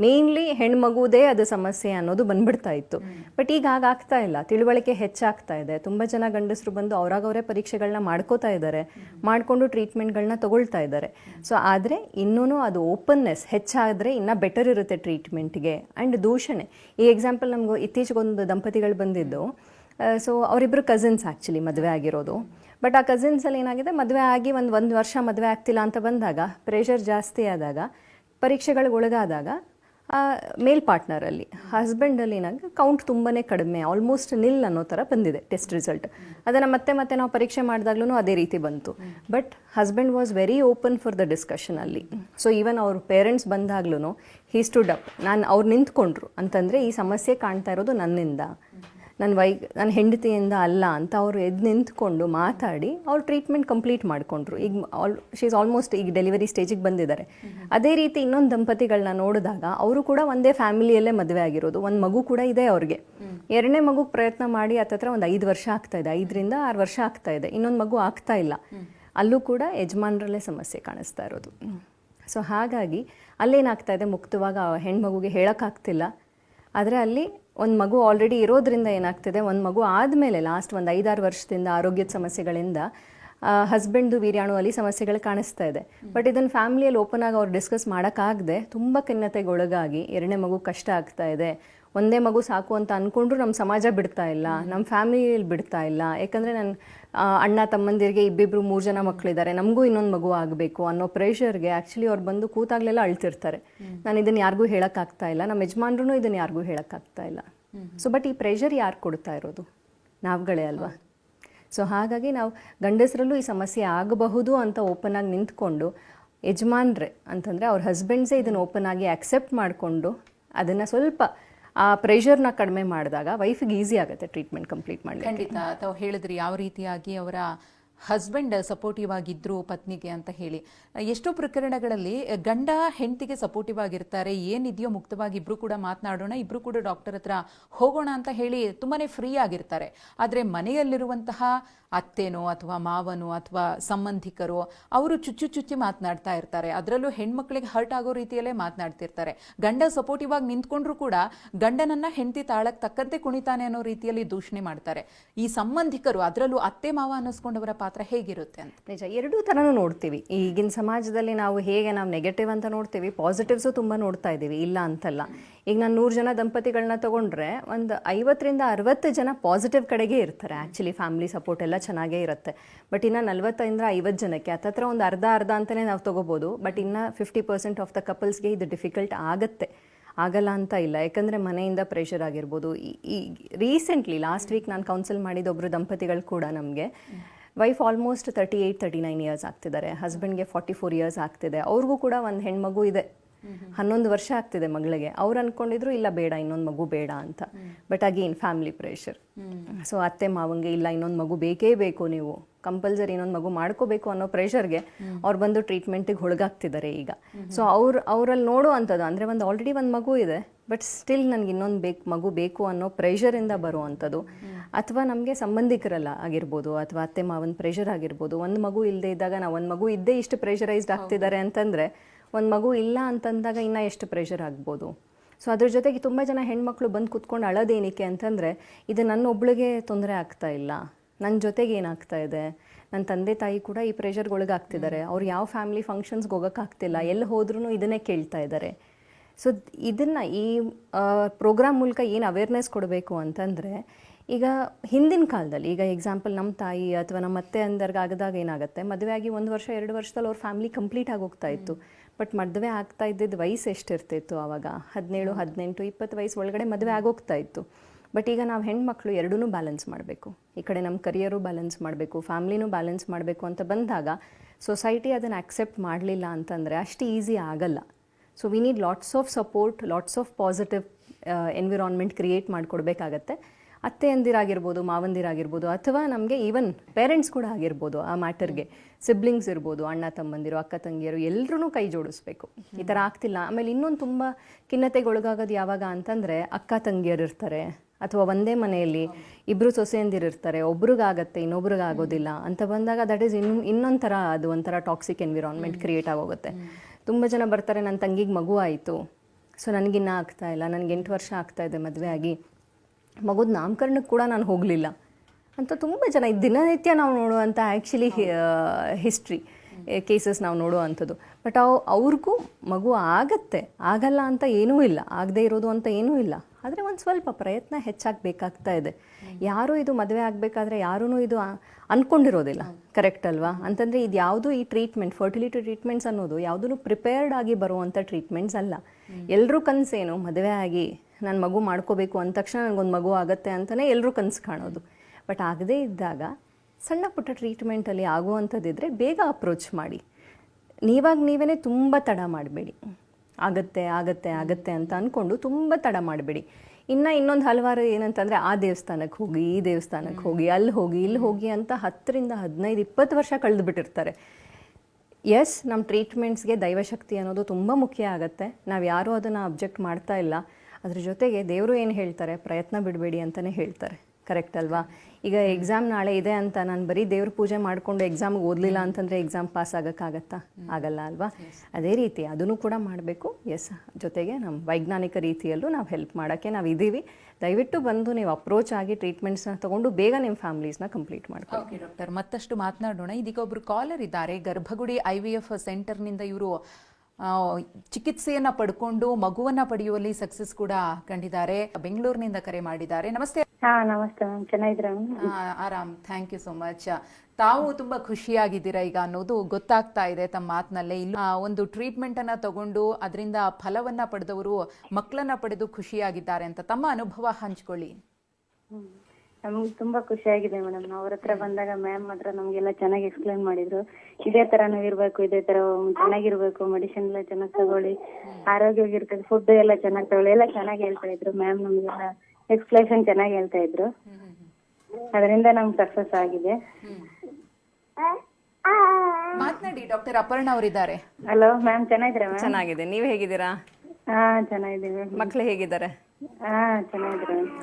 ಮೇನ್ಲಿ ಹೆಣ್ಮಗುದೇ ಅದು ಸಮಸ್ಯೆ ಅನ್ನೋದು ಬಂದ್ಬಿಡ್ತಾ ಇತ್ತು. ಬಟ್ ಈಗ ಹಾಗಾಗ್ತಾ ಇಲ್ಲ. ತಿಳುವಳಿಕೆ ಹೆಚ್ಚಾಗ್ತಾ ಇದೆ. ತುಂಬ ಜನ ಗಂಡಸರು ಬಂದು ಅವರಾಗವರೇ ಪರೀಕ್ಷೆಗಳನ್ನ ಮಾಡ್ಕೋತಾ ಇದ್ದಾರೆ ಮಾಡಿಕೊಂಡು ಟ್ರೀಟ್ಮೆಂಟ್ಗಳನ್ನ ತಗೊಳ್ತಾ ಇದ್ದಾರೆ ಸೊ ಆದರೆ ಇನ್ನೂ ಅದು ಓಪನ್ನೆಸ್ ಹೆಚ್ಚಾದರೆ ಇನ್ನೂ ಬೆಟರ್ ಇರುತ್ತೆ ಟ್ರೀಟ್ಮೆಂಟ್ಗೆ ಆ್ಯಂಡ್ ದೂಷಣೆ. ಈ ಎಕ್ಸಾಂಪಲ್ ನಮಗೂ ಇತ್ತೀಚೆಗೊಂದು ದಂಪತಿಗಳು ಬಂದಿದ್ದು. ಸೊ ಅವರಿಬ್ಬರು ಕಸಿನ್ಸ್ ಆ್ಯಕ್ಚುಲಿ ಮದುವೆ ಆಗಿರೋದು. ಬಟ್ ಆ ಕಸಿನ್ಸಲ್ಲಿ ಏನಾಗಿದೆ? ಮದುವೆ ಆಗಿ ಒಂದು ಒಂದು ವರ್ಷ ಮದುವೆ ಆಗ್ತಿಲ್ಲ ಅಂತ ಬಂದಾಗ ಪ್ರೆಷರ್ ಜಾಸ್ತಿ ಆದಾಗ, ಪರೀಕ್ಷೆಗಳಿಗೆ ಒಳಗಾದಾಗ ಮೇಲ್ ಪಾರ್ಟ್ನರಲ್ಲಿ ಹಸ್ಬೆಂಡಲ್ಲಿ ನನಗೆ ಕೌಂಟ್ ತುಂಬಾ ಕಡಿಮೆ ಆಲ್ಮೋಸ್ಟ್ ನಿಲ್ ಅನ್ನೋ ಥರ ಬಂದಿದೆ ಟೆಸ್ಟ್ ರಿಸಲ್ಟ್ ಅದನ್ನು ಮತ್ತೆ ಮತ್ತೆ ನಾವು ಪರೀಕ್ಷೆ ಮಾಡಿದಾಗ್ಲೂ ಅದೇ ರೀತಿ ಬಂತು. But husband was very open for the discussion ಅಲ್ಲಿ. ಸೊ ಈವನ್ ಅವ್ರ ಪೇರೆಂಟ್ಸ್ ಬಂದಾಗ್ಲೂ ಹೀ ಸ್ಟುಡ್ ಅಪ್ ನಾನು ಅವ್ರು ನಿಂತ್ಕೊಂಡ್ರು. ಅಂತಂದರೆ ಈ ಸಮಸ್ಯೆ ಕಾಣ್ತಾ ಇರೋದು ನನ್ನಿಂದ. ನನ್ನ ವೈ ನನ್ನ ಹೆಂಡತಿಯಿಂದ ಅಲ್ಲ ಅಂತ ಅವರು ಎದ್ದು ನಿಂತ್ಕೊಂಡು ಮಾತಾಡಿ ಅವ್ರು ಟ್ರೀಟ್ಮೆಂಟ್ ಕಂಪ್ಲೀಟ್ ಮಾಡಿಕೊಂಡ್ರು. ಈಗ ಆಲ್ ಶಿ ಈಸ್ ಆಲ್ಮೋಸ್ಟ್ ಈಗ ಡೆಲಿವರಿ ಸ್ಟೇಜಿಗೆ ಬಂದಿದ್ದಾರೆ. ಅದೇ ರೀತಿ ಇನ್ನೊಂದು ದಂಪತಿಗಳನ್ನ ನೋಡಿದಾಗ ಅವರು ಕೂಡ ಒಂದೇ ಫ್ಯಾಮಿಲಿಯಲ್ಲೇ ಮದುವೆ ಆಗಿರೋದು. ಒಂದು ಮಗು ಕೂಡ ಇದೆ ಅವ್ರಿಗೆ. ಎರಡನೇ ಮಗುಗೆ ಪ್ರಯತ್ನ ಮಾಡಿ ಹತ್ತತ್ರ ಒಂದು ಐದು ವರ್ಷ ಆಗ್ತಾ ಇದೆ. ಐದರಿಂದ ಆರು ವರ್ಷ ಆಗ್ತಾ ಇದೆ. ಇನ್ನೊಂದು ಮಗು ಆಗ್ತಾ ಇಲ್ಲ. ಅಲ್ಲೂ ಕೂಡ ಯಜಮಾನರಲ್ಲೇ ಸಮಸ್ಯೆ ಕಾಣಿಸ್ತಾ ಇರೋದು. ಸೊ ಹಾಗಾಗಿ ಅಲ್ಲೇನಾಗ್ತಾ ಇದೆ ಮುಕ್ತವಾಗ ಹೆಣ್ಮಗುಗೆ ಹೇಳೋಕ್ಕಾಗ್ತಿಲ್ಲ. ಆದರೆ ಅಲ್ಲಿ ಒಂದು ಮಗು ಆಲ್ರೆಡಿ ಇರೋದ್ರಿಂದ ಏನಾಗ್ತಿದೆ? ಒಂದು ಮಗು ಆದಮೇಲೆ ಲಾಸ್ಟ್ ಒಂದು ಐದಾರು ವರ್ಷದಿಂದ ಆರೋಗ್ಯದ ಸಮಸ್ಯೆಗಳಿಂದ ಹಸ್ಬೆಂಡ್ದು ವೀರ್ಯಾಣು ಅಲ್ಲಿ ಸಮಸ್ಯೆಗಳು ಕಾಣಿಸ್ತಾ ಇದೆ. ಬಟ್ ಇದನ್ನು ಫ್ಯಾಮಿಲಿಯಲ್ಲಿ ಓಪನ್ ಆಗಿ ಅವ್ರು ಡಿಸ್ಕಸ್ ಮಾಡೋಕ್ಕಾಗದೆ ತುಂಬ ಖಿನ್ನತೆಗೊಳಗಾಗಿ ಎರಡನೇ ಮಗು ಕಷ್ಟ ಆಗ್ತಾ ಇದೆ. ಒಂದೇ ಮಗು ಸಾಕು ಅಂತ ಅಂದ್ಕೊಂಡ್ರು ನಮ್ಮ ಸಮಾಜ ಬಿಡ್ತಾ ಇಲ್ಲ ನಮ್ಮ ಫ್ಯಾಮಿಲಿಯಲ್ಲಿ ಬಿಡ್ತಾ ಇಲ್ಲ. ಯಾಕಂದರೆ ನನ್ನ ಅಣ್ಣ ತಮ್ಮಂದಿರಿಗೆ ಇಬ್ಬಿಬ್ರು ಮೂರು ಜನ ಮಕ್ಕಳಿದ್ದಾರೆ ನಮಗೂ ಇನ್ನೊಂದು ಮಗು ಆಗಬೇಕು ಅನ್ನೋ ಪ್ರೆಷರ್ಗೆ ಆ್ಯಕ್ಚುಲಿ ಅವ್ರು ಬಂದು ಕೂತಾಗಲೆಲ್ಲ ಅಳ್ತಿರ್ತಾರೆ. ನಾನು ಇದನ್ನು ಯಾರಿಗೂ ಹೇಳೋಕ್ಕಾಗ್ತಾ ಇಲ್ಲ. ನಮ್ಮ ಯಜಮಾನ್ರೂ ಇದನ್ನು ಯಾರಿಗೂ ಹೇಳೋಕ್ಕಾಗ್ತಾ ಇಲ್ಲ. ಸೊ ಬಟ್ ಈ ಪ್ರೆಷರ್ ಯಾರು ಕೊಡ್ತಾ ಇರೋದು? ನಾವುಗಳೇ ಅಲ್ವಾ? ಸೊ ಹಾಗಾಗಿ ನಾವು ಗಂಡಸರಲ್ಲೂ ಈ ಸಮಸ್ಯೆ ಆಗಬಹುದು ಅಂತ ಓಪನ್ ಆಗಿ ನಿಂತ್ಕೊಂಡು ಯಜಮಾನ್ರೆ ಅಂತಂದರೆ ಅವ್ರ ಹಸ್ಬೆಂಡ್ಸೇ ಇದನ್ನು ಓಪನ್ ಆಗಿ ಅಕ್ಸೆಪ್ಟ್ ಮಾಡಿಕೊಂಡು ಅದನ್ನು ಸ್ವಲ್ಪ ಆ ಪ್ರೆಷರ್ನ ಕಡಿಮೆ ಮಾಡಿದಾಗ ವೈಫಿಗೆ ಈಸಿ ಆಗುತ್ತೆ ಟ್ರೀಟ್ಮೆಂಟ್ ಕಂಪ್ಲೀಟ್ ಮಾಡಿ ಖಂಡಿತ. ತಾವು ಹೇಳಿದ್ರಿ ಯಾವ ರೀತಿಯಾಗಿ ಅವರ ಹಸ್ಬೆಂಡ್ ಸಪೋರ್ಟಿವ್ ಆಗಿದ್ರು ಪತ್ನಿಗೆ ಅಂತ ಹೇಳಿ. ಎಷ್ಟೋ ಪ್ರಕರಣಗಳಲ್ಲಿ ಗಂಡ ಹೆಂಡತಿಗೆ ಸಪೋರ್ಟಿವ್ ಆಗಿರ್ತಾರೆ, ಏನಿದೆಯೋ ಮುಕ್ತವಾಗಿ ಇಬ್ರು ಕೂಡ ಮಾತನಾಡೋಣ, ಇಬ್ರು ಕೂಡ ಡಾಕ್ಟರ್ ಹತ್ರ ಹೋಗೋಣ ಅಂತ ಹೇಳಿ ತುಂಬಾನೇ ಫ್ರೀ ಆಗಿರ್ತಾರೆ. ಆದರೆ ಮನೆಯಲ್ಲಿರುವಂತಹ ಅತ್ತೇನೋ ಅಥವಾ ಮಾವನೋ ಅಥವಾ ಸಂಬಂಧಿಕರೋ, ಅವರು ಚುಚ್ಚು ಚುಚ್ಚಿ ಮಾತನಾಡ್ತಾ ಇರ್ತಾರೆ. ಅದರಲ್ಲೂ ಹೆಣ್ಮಕ್ಳಿಗೆ ಹರ್ಟ್ ಆಗೋ ರೀತಿಯಲ್ಲೇ ಮಾತನಾಡ್ತಿರ್ತಾರೆ. ಗಂಡ ಸಪೋರ್ಟಿವ್ ಆಗಿ ನಿಂತ್ಕೊಂಡ್ರು ಕೂಡ ಗಂಡನನ್ನ ಹೆಂಡತಿ ತಾಳಕ್ಕೆ ತಕ್ಕಂತೆ ಕುಣಿತಾನೆ ಅನ್ನೋ ರೀತಿಯಲ್ಲಿ ದೂಷಣೆ ಮಾಡ್ತಾರೆ. ಈ ಸಂಬಂಧಿಕರು, ಅದರಲ್ಲೂ ಅತ್ತೆ ಮಾವ ಅನ್ನಿಸ್ಕೊಂಡವರ ಪಾತ್ರ ಹೇಗಿರುತ್ತೆ ಅಂತ? ನಿಜ, ಎರಡೂ ಥರನೂ ನೋಡ್ತೀವಿ. ಈಗಿನ ಸಮಾಜದಲ್ಲಿ ನಾವು ಹೇಗೆ ನಾವು ನೆಗೆಟಿವ್ ಅಂತ ನೋಡ್ತೀವಿ ಪಾಸಿಟಿವ್ಸು ತುಂಬ ನೋಡ್ತಾ ಇದ್ದೀವಿ. ಇಲ್ಲ ಅಂತಲ್ಲ. ಈಗ ನಾನು ನೂರು ಜನ ದಂಪತಿಗಳನ್ನ ತಗೊಂಡ್ರೆ ಒಂದು ಐವತ್ತರಿಂದ ಅರವತ್ತು ಜನ ಪಾಸಿಟಿವ್ ಕಡೆಗೆ ಇರ್ತಾರೆ. ಆ್ಯಕ್ಚುಲಿ ಫ್ಯಾಮಿಲಿ ಸಪೋರ್ಟ್ ಎಲ್ಲ ಚೆನ್ನಾಗೇ ಇರುತ್ತೆ. ಬಟ್ ಇನ್ನು ನಲ್ವತ್ತರಿಂದ ಐವತ್ತು ಜನಕ್ಕೆ, ಹತ್ತತ್ರ ಒಂದು ಅರ್ಧ ಅರ್ಧ ಅಂತಲೇ ನಾವು ತೊಗೋಬೋದು. ಬಟ್ ಇನ್ನು ಫಿಫ್ಟಿ ಪರ್ಸೆಂಟ್ ಆಫ್ ದ ಕಪಲ್ಸ್ಗೆ ಇದು ಡಿಫಿಕಲ್ಟ್ ಆಗುತ್ತೆ. ಆಗಲ್ಲ ಅಂತ ಇಲ್ಲ. ಯಾಕಂದರೆ ಮನೆಯಿಂದ ಪ್ರೆಷರ್ ಆಗಿರ್ಬೋದು. ಈ- ರೀಸೆಂಟ್ಲಿ ಲಾಸ್ಟ್ ವೀಕ್ ನಾನು ಕೌನ್ಸಿಲ್ ಮಾಡಿದ ಒಬ್ಬರು ದಂಪತಿಗಳು ಕೂಡ ನಮಗೆ. Wife almost thirty eight thirty nine years ಆಗ್ತಿದ್ದಾರೆ. ಹಸ್ಬೆಂಡ್ಗೆ ಫಾರ್ಟಿ ಫೋರ್ ಇಯರ್ಸ್ ಆಗ್ತಿದೆ. ಅವ್ರಿಗೂ ಕೂಡ ಒಂದು ಹೆಣ್ಮಗು ಇದೆ. ಹನ್ನೊಂದು ವರ್ಷ ಆಗ್ತಿದೆ ಮಗಳಿಗೆ. ಅವ್ರು ಅನ್ಕೊಂಡಿದ್ರು ಇಲ್ಲ ಬೇಡ ಇನ್ನೊಂದು ಮಗು ಬೇಡ ಅಂತ. But again family pressure so ಅತ್ತೆ ಮಾವಂಗೆ ಇಲ್ಲ ಇನ್ನೊಂದು ಮಗು ಬೇಕೇ ಬೇಕು ನೀವು. ಕಂಪಲ್ಸರಿ ಇನ್ನೊಂದು ಮಗು ಮಾಡ್ಕೋಬೇಕು ಅನ್ನೋ ಪ್ರೆಷರ್ಗೆ ಅವ್ರು ಬಂದು ಟ್ರೀಟ್ಮೆಂಟಿಗೆ ಒಳಗಾಗ್ತಿದ್ದಾರೆ ಈಗ. ಸೊ ಅವ್ರು ಅವರಲ್ಲಿ ನೋಡುವಂಥದ್ದು ಅಂದರೆ ಒಂದು ಆಲ್ರೆಡಿ ಒಂದು ಮಗು ಇದೆ ಬಟ್ ಸ್ಟಿಲ್ ನನಗೆ ಇನ್ನೊಂದು ಬೇಕು ಮಗು ಬೇಕು ಅನ್ನೋ ಪ್ರೆಷರಿಂದ ಬರುವಂಥದ್ದು ಅಥವಾ ನಮಗೆ ಸಂಬಂಧಿಕರಲ್ಲ ಆಗಿರ್ಬೋದು ಅಥವಾ ಅತ್ತೆ ಮಾವನ ಪ್ರೆಷರ್ ಆಗಿರ್ಬೋದು. ಒಂದು ಮಗು ಇಲ್ಲದೆ ಇದ್ದಾಗ ನಾವು ಒಂದು ಮಗು ಇದ್ದೇ ಇಷ್ಟು ಪ್ರೆಷರೈಸ್ಡ್ ಆಗ್ತಿದ್ದಾರೆ ಅಂತಂದರೆ ಒಂದು ಮಗು ಇಲ್ಲ ಅಂತಂದಾಗ ಇನ್ನೂ ಎಷ್ಟು ಪ್ರೆಷರ್ ಆಗ್ಬೋದು? ಸೊ ಅದ್ರ ಜೊತೆಗೆ ತುಂಬ ಜನ ಹೆಣ್ಮಕ್ಳು ಬಂದು ಕುತ್ಕೊಂಡು ಅಳೋದೇನಕ್ಕೆ ಅಂತಂದರೆ ಇದು ನನ್ನ ಒಬ್ಳಿಗೆ ತೊಂದರೆ ಆಗ್ತಾ ಇಲ್ಲ. ನನ್ನ ಜೊತೆಗೆ ಏನಾಗ್ತಾ ಇದೆ? ನನ್ನ ತಂದೆ ತಾಯಿ ಕೂಡ ಈ ಪ್ರೆಷರ್ಗೆ ಒಳಗಾಗ್ತಿದ್ದಾರೆ. ಅವ್ರು ಯಾವ ಫ್ಯಾಮಿಲಿ ಫಂಕ್ಷನ್ಸ್ಗೆ ಹೋಗೋಕ್ಕಾಗ್ತಿಲ್ಲ ಎಲ್ಲಿ ಹೋದ್ರೂ ಇದನ್ನೇ ಕೇಳ್ತಾ ಇದ್ದಾರೆ ಸೊ ಇದನ್ನು ಈ ಪ್ರೋಗ್ರಾಮ್ ಮೂಲಕ ಏನು ಅವೇರ್ನೆಸ್ ಕೊಡಬೇಕು ಅಂತಂದರೆ ಈಗ ಹಿಂದಿನ ಕಾಲದಲ್ಲಿ ಈಗ ಎಕ್ಸಾಂಪಲ್ ನಮ್ಮ ತಾಯಿ ಅಥವಾ ನಮ್ಮ ಅತ್ತೆ ಅಂದರ್ಗೆ ಆಗದಾಗ ಏನಾಗುತ್ತೆ? ಮದುವೆ ಆಗಿ ಒಂದು ವರ್ಷ ಎರಡು ವರ್ಷದಲ್ಲಿ ಅವ್ರ ಫ್ಯಾಮಿಲಿ ಕಂಪ್ಲೀಟ್ ಆಗಿ ಹೋಗ್ತಾ ಇತ್ತು. ಬಟ್ ಮದುವೆ ಆಗ್ತಾ ಇದ್ದಿದ್ದು ವಯಸ್ಸು ಎಷ್ಟಿರ್ತಿತ್ತು ಆವಾಗ ಹದಿನೇಳು ಹದಿನೆಂಟು ಇಪ್ಪತ್ತು ವಯಸ್ಸು ಒಳಗಡೆ ಮದುವೆ ಆಗೋಗ್ತಾ ಇತ್ತು. ಬಟ್ ಈಗ ನಾವು ಹೆಣ್ಮಕ್ಳು ಎರಡೂ ಬ್ಯಾಲೆನ್ಸ್ ಮಾಡಬೇಕು. ಈ ಕಡೆ ನಮ್ಮ ಕರಿಯರು ಬ್ಯಾಲೆನ್ಸ್ ಮಾಡಬೇಕು ಫ್ಯಾಮ್ಲಿನೂ ಬ್ಯಾಲೆನ್ಸ್ ಮಾಡಬೇಕು ಅಂತ ಬಂದಾಗ ಸೊಸೈಟಿ ಅದನ್ನು ಆಕ್ಸೆಪ್ಟ್ ಮಾಡಲಿಲ್ಲ ಅಂತಂದರೆ ಅಷ್ಟು ಈಸಿ ಆಗಲ್ಲ. So we need lots of support lots of positive environment create ಮಾಡಿಕೊಡ್ಬೇಕಾಗತ್ತೆ. ಅತ್ತೆಯಂದಿರಾಗಿರ್ಬೋದು ಮಾವಂದಿರಾಗಿರ್ಬೋದು ಅಥವಾ ನಮಗೆ ಈವನ್ ಪೇರೆಂಟ್ಸ್ ಕೂಡ ಆಗಿರ್ಬೋದು ಆ ಮ್ಯಾಟರ್ಗೆ ಸಿಬ್ಲಿಂಗ್ಸ್ ಇರ್ಬೋದು, ಅಣ್ಣ, ತಮ್ಮಂದಿರು, ಅಕ್ಕ, ತಂಗಿಯರು ಎಲ್ಲರೂ ಕೈ ಜೋಡಿಸ್ಬೇಕು. ಈ ಥರ ಆಗ್ತಿಲ್ಲ. ಆಮೇಲೆ ಇನ್ನೊಂದು ತುಂಬ ಖಿನ್ನತೆಗೊಳಗಾಗೋದು ಯಾವಾಗ ಅಂತಂದರೆ, ಅಕ್ಕ, ತಂಗಿಯರು ಇರ್ತಾರೆ, ಅಥವಾ ಒಂದೇ ಮನೆಯಲ್ಲಿ ಇಬ್ಬರು ಸೊಸೆಯಂದಿರು ಇರ್ತಾರೆ, ಒಬ್ರಿಗಾಗತ್ತೆ, ಇನ್ನೊಬ್ರಿಗಾಗೋದಿಲ್ಲ ಅಂತ ಬಂದಾಗ ದಟ್ ಈಸ್ ಇನ್ನು ಇನ್ನೊಂದು ಥರ ಅದು ಒಂಥರ ಟಾಕ್ಸಿಕ್ ಎನ್ವಿರಾನ್ಮೆಂಟ್ ಕ್ರಿಯೇಟ್ ಆಗೋಗುತ್ತೆ. ತುಂಬ ಜನ ಬರ್ತಾರೆ ನನ್ನ ತಂಗಿಗೆ ಮಗು ಆಯಿತು, ಸೊ ನನಗಿನ್ನ ಆಗ್ತಾ ಇಲ್ಲ, ನನಗೆ ಎಂಟು ವರ್ಷ ಆಗ್ತಾ ಇದೆ ಮದುವೆ ಆಗಿ, ಮಗುದ ನಾಮಕರಣಕ್ಕೆ ಕೂಡ ನಾನು ಹೋಗಲಿಲ್ಲ. ಅಂತ ತುಂಬ ಜನ ದಿನನಿತ್ಯ ನಾವು ನೋಡುವಂಥ ಆ್ಯಕ್ಚುಲಿ ಹಿಸ್ಟ್ರಿ ಕೇಸಸ್ ನಾವು ನೋಡುವಂಥದ್ದು. ಬಟ್ ಅವು, ಅವ್ರಿಗೂ ಮಗು ಆಗತ್ತೆ. ಆಗಲ್ಲ ಅಂತ ಏನೂ ಇಲ್ಲ. ಆಗದೇ ಇರೋದು ಅಂತ ಏನೂ ಇಲ್ಲ. ಆದರೆ ಒಂದು ಸ್ವಲ್ಪ ಪ್ರಯತ್ನ ಹೆಚ್ಚಾಗಬೇಕಾಗ್ತಾ ಇದೆ. ಯಾರೂ ಇದು ಮದುವೆ ಆಗಬೇಕಾದ್ರೆ ಯಾರೂ ಇದು ಅಂದ್ಕೊಂಡಿರೋದಿಲ್ಲ ಕರೆಕ್ಟ್ ಅಲ್ವಾ? ಅಂತಂದರೆ ಇದು ಯಾವುದು ಈ ಟ್ರೀಟ್ಮೆಂಟ್ ಫರ್ಟಿಲಿಟಿ ಟ್ರೀಟ್ಮೆಂಟ್ಸ್ ಅನ್ನೋದು ಯಾವುದೂ ಪ್ರಿಪೇರ್ಡ್ ಆಗಿ ಬರುವಂಥ ಟ್ರೀಟ್ಮೆಂಟ್ಸ್ ಅಲ್ಲ. ಎಲ್ಲರೂ ಕನಸೇನು ಮದುವೆ ಆಗಿ ನಾನು ಮಗು ಮಾಡ್ಕೋಬೇಕು ಅಂದ ತಕ್ಷಣ ನನಗೊಂದು ಮಗು ಆಗುತ್ತೆ ಅಂತಲೇ ಎಲ್ಲರೂ ಕನಸು ಕಾಣೋದು. ಬಟ್ ಆಗದೇ ಇದ್ದಾಗ ಸಣ್ಣ ಪುಟ್ಟ ಟ್ರೀಟ್ಮೆಂಟಲ್ಲಿ ಆಗುವಂಥದ್ದಿದ್ದರೆ ಬೇಗ ಅಪ್ರೋಚ್ ಮಾಡಿ. ನೀವಾಗ ನೀವೇ ತುಂಬ ತಡ ಮಾಡಬೇಡಿ. ಆಗತ್ತೆ ಆಗತ್ತೆ ಆಗತ್ತೆ ಅಂತ ಅಂದ್ಕೊಂಡು ತುಂಬ ತಡ ಮಾಡಬೇಡಿ. ಇನ್ನು ಇನ್ನೊಂದು ಹಲವಾರು ಏನಂತಂದರೆ ಆ ದೇವಸ್ಥಾನಕ್ಕೆ ಹೋಗಿ ಈ ದೇವಸ್ಥಾನಕ್ಕೆ ಹೋಗಿ ಅಲ್ಲಿ ಹೋಗಿ ಇಲ್ಲಿ ಹೋಗಿ ಅಂತ ಹತ್ತರಿಂದ ಹದಿನೈದು ಇಪ್ಪತ್ತು ವರ್ಷ ಕಳೆದು ಬಿಟ್ಟಿರ್ತಾರೆ ಎಸ್ ನಮ್ಮ ಟ್ರೀಟ್ಮೆಂಟ್ಸ್ಗೆ ದೈವಶಕ್ತಿ ಅನ್ನೋದು ತುಂಬ ಮುಖ್ಯ ಆಗುತ್ತೆ. ನಾವು ಯಾರೂ ಅದನ್ನು ಅಬ್ಜೆಕ್ಟ್ ಮಾಡ್ತಾ ಇಲ್ಲ. ಅದ್ರ ಜೊತೆಗೆ ದೇವರು ಏನು ಹೇಳ್ತಾರೆ? ಪ್ರಯತ್ನ ಬಿಡಬೇಡಿ ಅಂತಲೇ ಹೇಳ್ತಾರೆ. ಕರೆಕ್ಟ್ ಅಲ್ವಾ? ಈಗ ಎಕ್ಸಾಮ್ ನಾಳೆ ಇದೆ ಅಂತ ನಾನು ಬರೀ ದೇವ್ರ ಪೂಜೆ ಮಾಡಿಕೊಂಡು ಎಕ್ಸಾಮ್ಗೆ ಓದಲಿಲ್ಲ ಅಂತಂದರೆ ಎಕ್ಸಾಮ್ ಪಾಸ್ ಆಗೋಕ್ಕಾಗತ್ತಾ? ಆಗಲ್ಲ ಅಲ್ವಾ? ಅದೇ ರೀತಿ ಅದನ್ನು ಕೂಡ ಮಾಡಬೇಕು. ಎಸ್ ಜೊತೆಗೆ ನಮ್ಮ ವೈಜ್ಞಾನಿಕ ರೀತಿಯಲ್ಲೂ ನಾವು ಹೆಲ್ಪ್ ಮಾಡೋಕ್ಕೆ ನಾವು ಇದ್ದೀವಿ ದಯವಿಟ್ಟು ಬಂದು ನೀವು ಅಪ್ರೋಚ್ ಆಗಿ ಟ್ರೀಟ್ಮೆಂಟ್ಸ್ನ ತೊಗೊಂಡು ಬೇಗ ನಿಮ್ಮ ಫ್ಯಾಮಿಲೀಸ್ನ ಕಂಪ್ಲೀಟ್ ಮಾಡ್ಕೊಳ್ಳಿ. ಓಕೆ ಡಾಕ್ಟರ್ ಮತ್ತಷ್ಟು ಮಾತನಾಡೋಣ. ಇದೀಗ ಒಬ್ಬರು ಕಾಲರ್ ಇದ್ದಾರೆ. ಗರ್ಭಗುಡಿ ಐ ವಿ ಎಫ್ ಸೆಂಟರ್ನಿಂದ ಇವರು ಚಿಕಿತ್ಸೆಯನ್ನ ಪಡ್ಕೊಂಡು ಮಗುವನ್ನ ಪಡೆಯುವಲ್ಲಿ ಸಕ್ಸಸ್ ಕೂಡ ಕಂಡಿದ್ದಾರೆ. ಬೆಂಗಳೂರಿನಿಂದ ಕರೆ ಮಾಡಿದ್ದಾರೆ. ನಮಸ್ತೆ. ಹಾ ನಮಸ್ತೆ ಮ್ಯಾಮ್. ಚೆನ್ನಾಗಿದ್ದೀರಾ ಮ್ಯಾಮ್? ಆ, ಆರಾಮ್. ಥ್ಯಾಂಕ್ ಯು ಸೋ ಮಚ್ ತಾವು ತುಂಬಾ ಖುಷಿಯಾಗಿದ್ದೀರಾ ಈಗ ಅನ್ನೋದು ಗೊತ್ತಾಗ್ತಾ ಇದೆ ತಮ್ಮ ಮಾತಿನಲ್ಲೇ. ಇಲ್ಲ ಒಂದು ಟ್ರೀಟ್ಮೆಂಟ್ ಅನ್ನ ತಗೊಂಡು ಅದರಿಂದ ಫಲವನ್ನ ಪಡೆದವರು ಮಕ್ಕಳನ್ನ ಪಡೆದು ಖುಷಿಯಾಗಿದ್ದಾರೆ ಅಂತ ತಮ್ಮ ಅನುಭವ ಹಂಚ್ಕೊಳ್ಳಿ. ನಮ್ಗೆ ತುಂಬಾ ಖುಷಿ ಆಗಿದೆ ಮೇಡಮ್ ಅವ್ರ ಹತ್ರ ಬಂದಾಗ ಮ್ಯಾಮ್ ಹತ್ರ ನಮ್ಗೆಲ್ಲ ಚೆನ್ನಾಗಿ ಎಕ್ಸ್ಪ್ಲೈನ್ ಮಾಡಿದ್ರು. ಇದೇ ತರ ನೀವು ಇರ್ಬೇಕು ಇದೇ ತರ ಚೆನ್ನಾಗಿರ್ಬೇಕು ಮೆಡಿಸಿನ್ ಎಲ್ಲ ಚೆನ್ನಾಗಿ ತಗೊಳ್ಳಿ ಆರೋಗ್ಯವಾಗಿರ್ತದೆ ಫುಡ್ ಎಲ್ಲ ಚೆನ್ನಾಗಿ ತಗೊಳ್ಳಿ ಎಲ್ಲ ಚೆನ್ನಾಗಿ ಹೇಳ್ತಾ ಇದ್ರು. ಮ್ಯಾಮ್ ನಮ್ಗೆಲ್ಲ ಎಕ್ಸ್ಪ್ಲೇಷನ್ ಚೆನ್ನಾಗಿ ಹೇಳ್ತಾ ಇದ್ರು. ಅದರಿಂದ ನಮ್ಗೆ ಸಕ್ಸಸ್ ಆಗಿದೆ. ಮಾತನಾಡಿ ಡಾಕ್ಟರ್ ಅಪರ್ಣ ಅವರಿದ್ದಾರೆ. ಹಲೋ ಮ್ಯಾಮ್ ಚೆನ್ನಾಗಿದ್ದೀರಾ ಮ್ಯಾಮ್ ಚೆನ್ನಾಗಿದೆ. ನೀವು ಹೇಗಿದ್ದೀರಾ? ಹಾ ಚೆನ್ನಾಗಿದ್ದೀವಿ. ಮಕ್ಕಳು ಹೇಗಿದ್ದಾರೆ?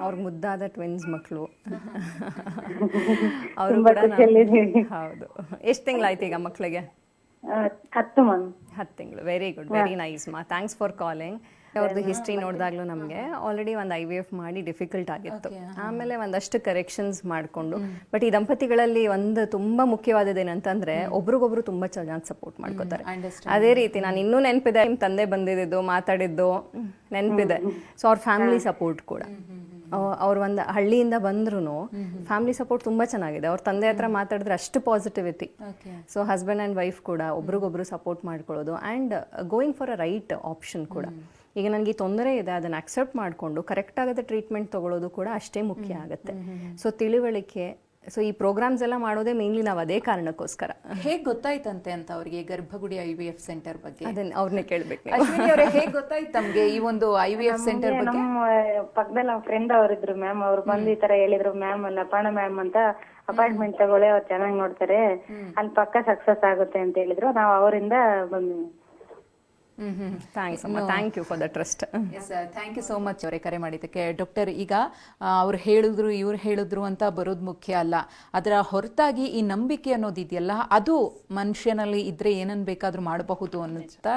ಅವ್ರಿಗೆ ಮುದ್ದಾದ ಟ್ವಿನ್ಸ್ ಮಕ್ಕಳು ಅವರು ಕೂಡ ಹೌದು. ಎಷ್ಟು ತಿಂಗಳಾಯ್ತು ಈಗ ಮಕ್ಕಳಿಗೆ ಹತ್ತು ತಿಂಗಳು. ವೆರಿ ಗುಡ್ ವೆರಿ ನೈಸ್ ಮಾ. ಥ್ಯಾಂಕ್ಸ್ ಫಾರ್ ಕಾಲಿಂಗ್ ಅವ್ರದ್ದು ಹಿಸ್ಟ್ರಿ ನೋಡಿದಾಗ್ಲೂ ನಮಗೆ ಆಲ್ರೆಡಿ ಒಂದು ಐ ವಿ ಎಫ್ ಮಾಡಿ ಡಿಫಿಕಲ್ಟ್ ಆಗಿತ್ತು. ಆಮೇಲೆ ಒಂದಷ್ಟು ಕರೆಕ್ಷನ್ಸ್ ಮಾಡಿಕೊಂಡು ಬಟ್ ಈ ದಂಪತಿಗಳಲ್ಲಿ ಒಂದು ತುಂಬಾ ಮುಖ್ಯವಾದದ್ದು ಏನಂತಂದ್ರೆ ಒಬ್ರಿಗೊಬ್ರು ತುಂಬಾ ಚೆನ್ನಾಗಿ ಸಪೋರ್ಟ್ ಮಾಡ್ಕೋತಾರೆ. ಅದೇ ರೀತಿ ನಾನು ಇನ್ನೂ ನೆನಪಿದೆ ನಿಮ್ ತಂದೆ ಬಂದಿದ್ದು ಮಾತಾಡಿದ್ದು ನೆನಪಿದೆ. ಸೊ ಅವ್ರ ಫ್ಯಾಮಿಲಿ ಸಪೋರ್ಟ್ ಕೂಡ. ಅವ್ರು ಒಂದು ಹಳ್ಳಿಯಿಂದ ಬಂದ್ರು ಫ್ಯಾಮಿಲಿ ಸಪೋರ್ಟ್ ತುಂಬಾ ಚೆನ್ನಾಗಿದೆ. ಅವ್ರ ತಂದೆ ಹತ್ರ ಮಾತಾಡಿದ್ರೆ ಅಷ್ಟು positivity so husband and wife ಕೂಡ ಒಬ್ರಿಗೊಬ್ರು ಸಪೋರ್ಟ್ ಮಾಡ್ಕೊಳ್ಳೋದು and going for a right option ಕೂಡ. ಈಗ ನನಗೆ ತೊಂದರೆ ಇದೆ ಅದನ್ನು ಅಕ್ಸೆಪ್ಟ್ ಮಾಡಿಕೊಂಡು ಕರೆಕ್ಟ್ ಆಗದ ಟ್ರೀಟ್ಮೆಂಟ್ ತಗೊಳ್ಳೋದು ಕೂಡ ಅಷ್ಟೇ ಮುಖ್ಯ ಆಗುತ್ತೆ. ಸೊ ತಿಳುವಳಿಕೆ ಸೊ ಈ ಪ್ರೋಗ್ರಾಮ್ಸ್ ಎಲ್ಲ ಮಾಡೋದೇ ಮೇನ್ಲಿ ನಾವು ಅದೇ ಕಾರಣಕ್ಕೋಸ್ಕರ. ಹೇಗೆ ಗೊತ್ತಾಯ್ತಂತೆ ಅಂತ ಅವರಿಗೆ ಗರ್ಭಗುಡಿ ಐ ವಿ ಎಫ್ ಸೆಂಟರ್ ಬಗ್ಗೆ? ಅದನ್ನ ಅವ್ರನ್ನೇ ಕೇಳ್ಬೇಕು ಹೇಗೆ ಅಶ್ವಿನಿ ಅವರೇ ಹೇಗ್ ಗೊತ್ತಾಯ್ತು ತಮ್ಗೆ ಈ ಒಂದು ಐ ವಿ ಎಫ್ ಸೆಂಟರ್ ಬಗ್ಗೆ? ನಮ್ಮ ಪಕ್ಕದಲ್ಲಿ ನಮ್ಮ ಫ್ರೆಂಡ್ ಅವರಿದ್ರು ಮ್ಯಾಮ್ ಅವ್ರು ಬಂದು ಈ ತರ ಹೇಳಿದ್ರು ಮ್ಯಾಮ್ ಲಪಾಣ ಮ್ಯಾಮ್ ಅಂತ ಅಪಾಯಿಂಟ್ಮೆಂಟ್ ತಗೊಳ್ಳಿ ಅವ್ರು ಚೆನ್ನಾಗಿ ನೋಡ್ತಾರೆ. ಅಲ್ಲಿ ಪಕ್ಕ ಸಕ್ಸಸ್ ಆಗುತ್ತೆ ಅಂತ ಹೇಳಿದ್ರು. ನಾವು ಅವರಿಂದ ಬಂದ್ವಿ. ಥ್ಯಾಂಕ್ಸ್ ಅಮ್ಮ thank you for the trust yes thank you so much ಅವರೇ ಕರೆ ಮಾಡಿದ್ದಕ್ಕೆ ಡಾಕ್ಟರ್ ಈಗ ಅವ್ರು ಹೇಳಿದ್ರು ಇವ್ರು ಹೇಳಿದ್ರು ಅಂತ ಬರೋದು ಮುಖ್ಯ ಅಲ್ಲ. ಅದರ ಹೊರತಾಗಿ ಈ ನಂಬಿಕೆ ಅನ್ನೋದಿದೆಯಲ್ಲ ಅದು ಮನುಷ್ಯನಲ್ಲಿ ಇದ್ರೆ ಏನನ್ ಬೇಕಾದ್ರೂ ಮಾಡಬಹುದು ಅಂತ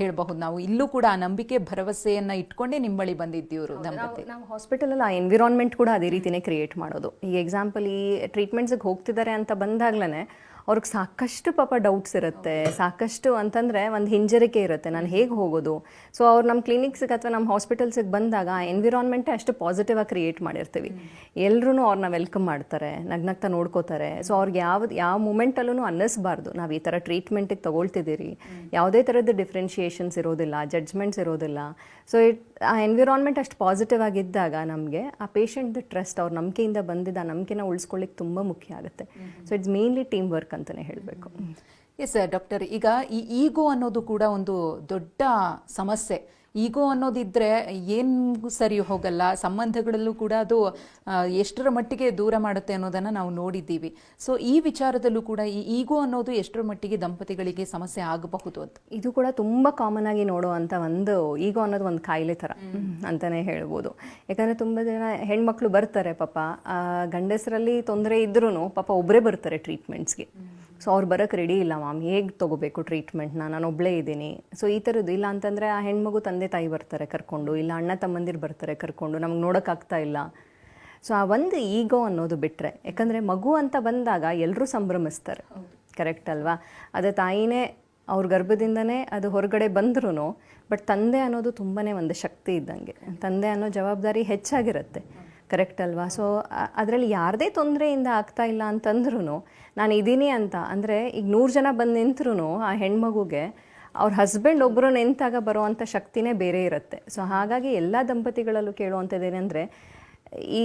ಹೇಳಬಹುದು ನಾವು. ಇಲ್ಲೂ ಕೂಡ ಆ ನಂಬಿಕೆ ಭರವಸೆಯನ್ನ ಇಟ್ಕೊಂಡೇ ನಿಂಬಳಿ ಬಂದಿದ್ದೀವಿ ಅವರು ದಂಪತಿ. ನಾವು ಹಾಸ್ಪಿಟಲಲ್ಲಿ ಆ ಎನ್ವಿರಾನ್ಮೆಂಟ್ ಕೂಡ ಅದೇ ರೀತಿನೇ ಕ್ರಿಯೇಟ್ ಮಾಡೋದು. ಈಗ ಎಕ್ಸಾಂಪಲ್ ಈ ಟ್ರೀಟ್ಮೆಂಟ್ಸಿಗೆ ಹೋಗ್ತಿದ್ದಾರೆ ಅಂತ ಬಂದಾಗ್ಲೇ ಅವ್ರಿಗೆ ಸಾಕಷ್ಟು ಪಾಪ ಡೌಟ್ಸ್ ಇರುತ್ತೆ. ಸಾಕಷ್ಟು ಅಂತಂದರೆ ಒಂದು ಹಿಂಜರಿಕೆ ಇರುತ್ತೆ. ನಾನು ಹೇಗೆ ಹೋಗೋದು? ಸೊ ಅವ್ರು ನಮ್ಮ ಕ್ಲಿನಿಕ್ಸಿಗೆ ಅಥವಾ ನಮ್ಮ ಹಾಸ್ಪಿಟಲ್ಸಿಗೆ ಬಂದಾಗ ಎನ್ವಿರಾನ್ಮೆಂಟೇ ಅಷ್ಟು ಪಾಸಿಟಿವ್ ಆಗಿ ಕ್ರಿಯೇಟ್ ಮಾಡಿರ್ತೀವಿ. ಎಲ್ಲರೂ ಅವ್ರನ್ನ ವೆಲ್ಕಮ್ ಮಾಡ್ತಾರೆ, ನಗ್ನಗ್ತಾ ನೋಡ್ಕೋತಾರೆ. ಸೊ ಅವ್ರಿಗೆ ಯಾವ್ದು, ಯಾವ ಮೂಮೆಂಟಲ್ಲೂ ಅನ್ನಿಸ್ಬಾರ್ದು. ನಾವು ಈ ಥರ ಟ್ರೀಟ್ಮೆಂಟಿಗೆ ತಗೊಳ್ತಿದ್ದೀರಿ. ಯಾವುದೇ ಥರದ್ದು ಡಿಫ್ರೆನ್ಷಿಯೇಷನ್ಸ್ ಇರೋದಿಲ್ಲ ಜಡ್ಜ್ಮೆಂಟ್ಸ್ ಇರೋದಿಲ್ಲ. ಸೊ ಇಟ್ ಆ ಎನ್ವಿರಾನ್ಮೆಂಟ್ ಅಷ್ಟು ಪಾಸಿಟಿವ್ ಆಗಿದ್ದಾಗ ನಮಗೆ ಆ ಪೇಷಂಟ್ದು ಟ್ರಸ್ಟ್ ಅವ್ರ ನಂಬಿಕೆಯಿಂದ ಬಂದಿದ್ದ ಆ ನಂಬಿಕೆನ ಉಳಿಸ್ಕೊಳ್ಳಿಕ್ಕೆ ತುಂಬ ಮುಖ್ಯ ಆಗುತ್ತೆ. So it's mainly team work ಅಂತಲೇ ಹೇಳಬೇಕು. ಎಸ್ ಡಾಕ್ಟರ್ ಈಗ ಈ ಈಗೋ ಅನ್ನೋದು ಕೂಡ ಒಂದು ದೊಡ್ಡ ಸಮಸ್ಯೆ. ಈಗೋ ಅನ್ನೋದಿದ್ರೆ ಏನು ಸರಿ ಹೋಗಲ್ಲ. ಸಂಬಂಧಗಳಲ್ಲೂ ಕೂಡ ಅದು ಎಷ್ಟರ ಮಟ್ಟಿಗೆ ದೂರ ಮಾಡುತ್ತೆ ಅನ್ನೋದನ್ನ ನಾವು ನೋಡಿದ್ದೀವಿ. ಸೊ ಈ ವಿಚಾರದಲ್ಲೂ ಕೂಡ ಈ ಈಗೋ ಅನ್ನೋದು ಎಷ್ಟರ ಮಟ್ಟಿಗೆ ದಂಪತಿಗಳಿಗೆ ಸಮಸ್ಯೆ ಆಗಬಹುದು ಅಂತ. ಇದು ಕೂಡ ತುಂಬ ಕಾಮನ್ ಆಗಿ ನೋಡುವಂಥ ಒಂದು ಈಗೋ ಅನ್ನೋದು ಒಂದು ಕಾಯಿಲೆ ಥರ ಅಂತಲೇ ಹೇಳ್ಬೋದು. ಯಾಕಂದರೆ ತುಂಬ ಜನ ಹೆಣ್ಮಕ್ಳು ಬರ್ತಾರೆ ಪಾಪ. ಗಂಡಸರಲ್ಲಿ ತೊಂದರೆ ಇದ್ರೂ ಪಾಪ ಒಬ್ಬರೇ ಬರ್ತಾರೆ ಟ್ರೀಟ್ಮೆಂಟ್ಸ್ಗೆ ಸೊ ಅವ್ರು ಬರೋಕ್ಕೆ ರೆಡಿ ಇಲ್ಲ ಮ್ಯಾಮ್ ಹೇಗೆ ತೊಗೋಬೇಕು ಟ್ರೀಟ್ಮೆಂಟ್ನ ನಾನು ಒಬ್ಬಳೇ ಇದ್ದೀನಿ. ಸೊ ಈ ಥರದ್ದು ಇಲ್ಲ ಅಂತಂದರೆ ಆ ಹೆಣ್ಮಗು ತಂದೆ ತಾಯಿ ಬರ್ತಾರೆ ಕರ್ಕೊಂಡು, ಇಲ್ಲ ಅಣ್ಣ ತಮ್ಮಂದಿರು ಬರ್ತಾರೆ ಕರ್ಕೊಂಡು, ನಮ್ಗೆ ನೋಡೋಕ್ಕಾಗ್ತಾ ಇಲ್ಲ. ಸೊ ಆ ಒಂದು ಈಗೋ ಅನ್ನೋದು ಬಿಟ್ಟರೆ ಯಾಕಂದರೆ ಮಗು ಅಂತ ಬಂದಾಗ ಎಲ್ಲರೂ ಸಂಭ್ರಮಿಸ್ತಾರೆ. ಕರೆಕ್ಟ್ ಅಲ್ವಾ? ಅದು ತಾಯಿನೇ ಅವ್ರ ಗರ್ಭದಿಂದನೇ ಅದು ಹೊರಗಡೆ ಬಂದ್ರೂ ಬಟ್ ತಂದೆ ಅನ್ನೋದು ತುಂಬಾ ಒಂದು ಶಕ್ತಿ ಇದ್ದಂಗೆ. ತಂದೆ ಅನ್ನೋ ಜವಾಬ್ದಾರಿ ಹೆಚ್ಚಾಗಿರುತ್ತೆ. ಕರೆಕ್ಟ್ ಅಲ್ವಾ? ಸೊ ಅದರಲ್ಲಿ ಯಾರದೇ ತೊಂದರೆಯಿಂದ ಆಗ್ತಾ ಇಲ್ಲ ಅಂತಂದ್ರೂ ನಾನು ಇದ್ದೀನಿ ಅಂತ. ಅಂದರೆ ಈಗ ನೂರು ಜನ ಬಂದು ನಿಂತ್ರೂ ಆ ಹೆಣ್ಮಗುಗೆ ಅವ್ರ ಹಸ್ಬೆಂಡ್ ಒಬ್ಬರು ನಿಂತಾಗ ಬರುವಂಥ ಶಕ್ತಿನೇ ಬೇರೆ ಇರುತ್ತೆ. ಸೊ ಹಾಗಾಗಿ ಎಲ್ಲ ದಂಪತಿಗಳಲ್ಲೂ ಕೇಳುವಂಥದ್ದು ಏನಂದರೆ ಈ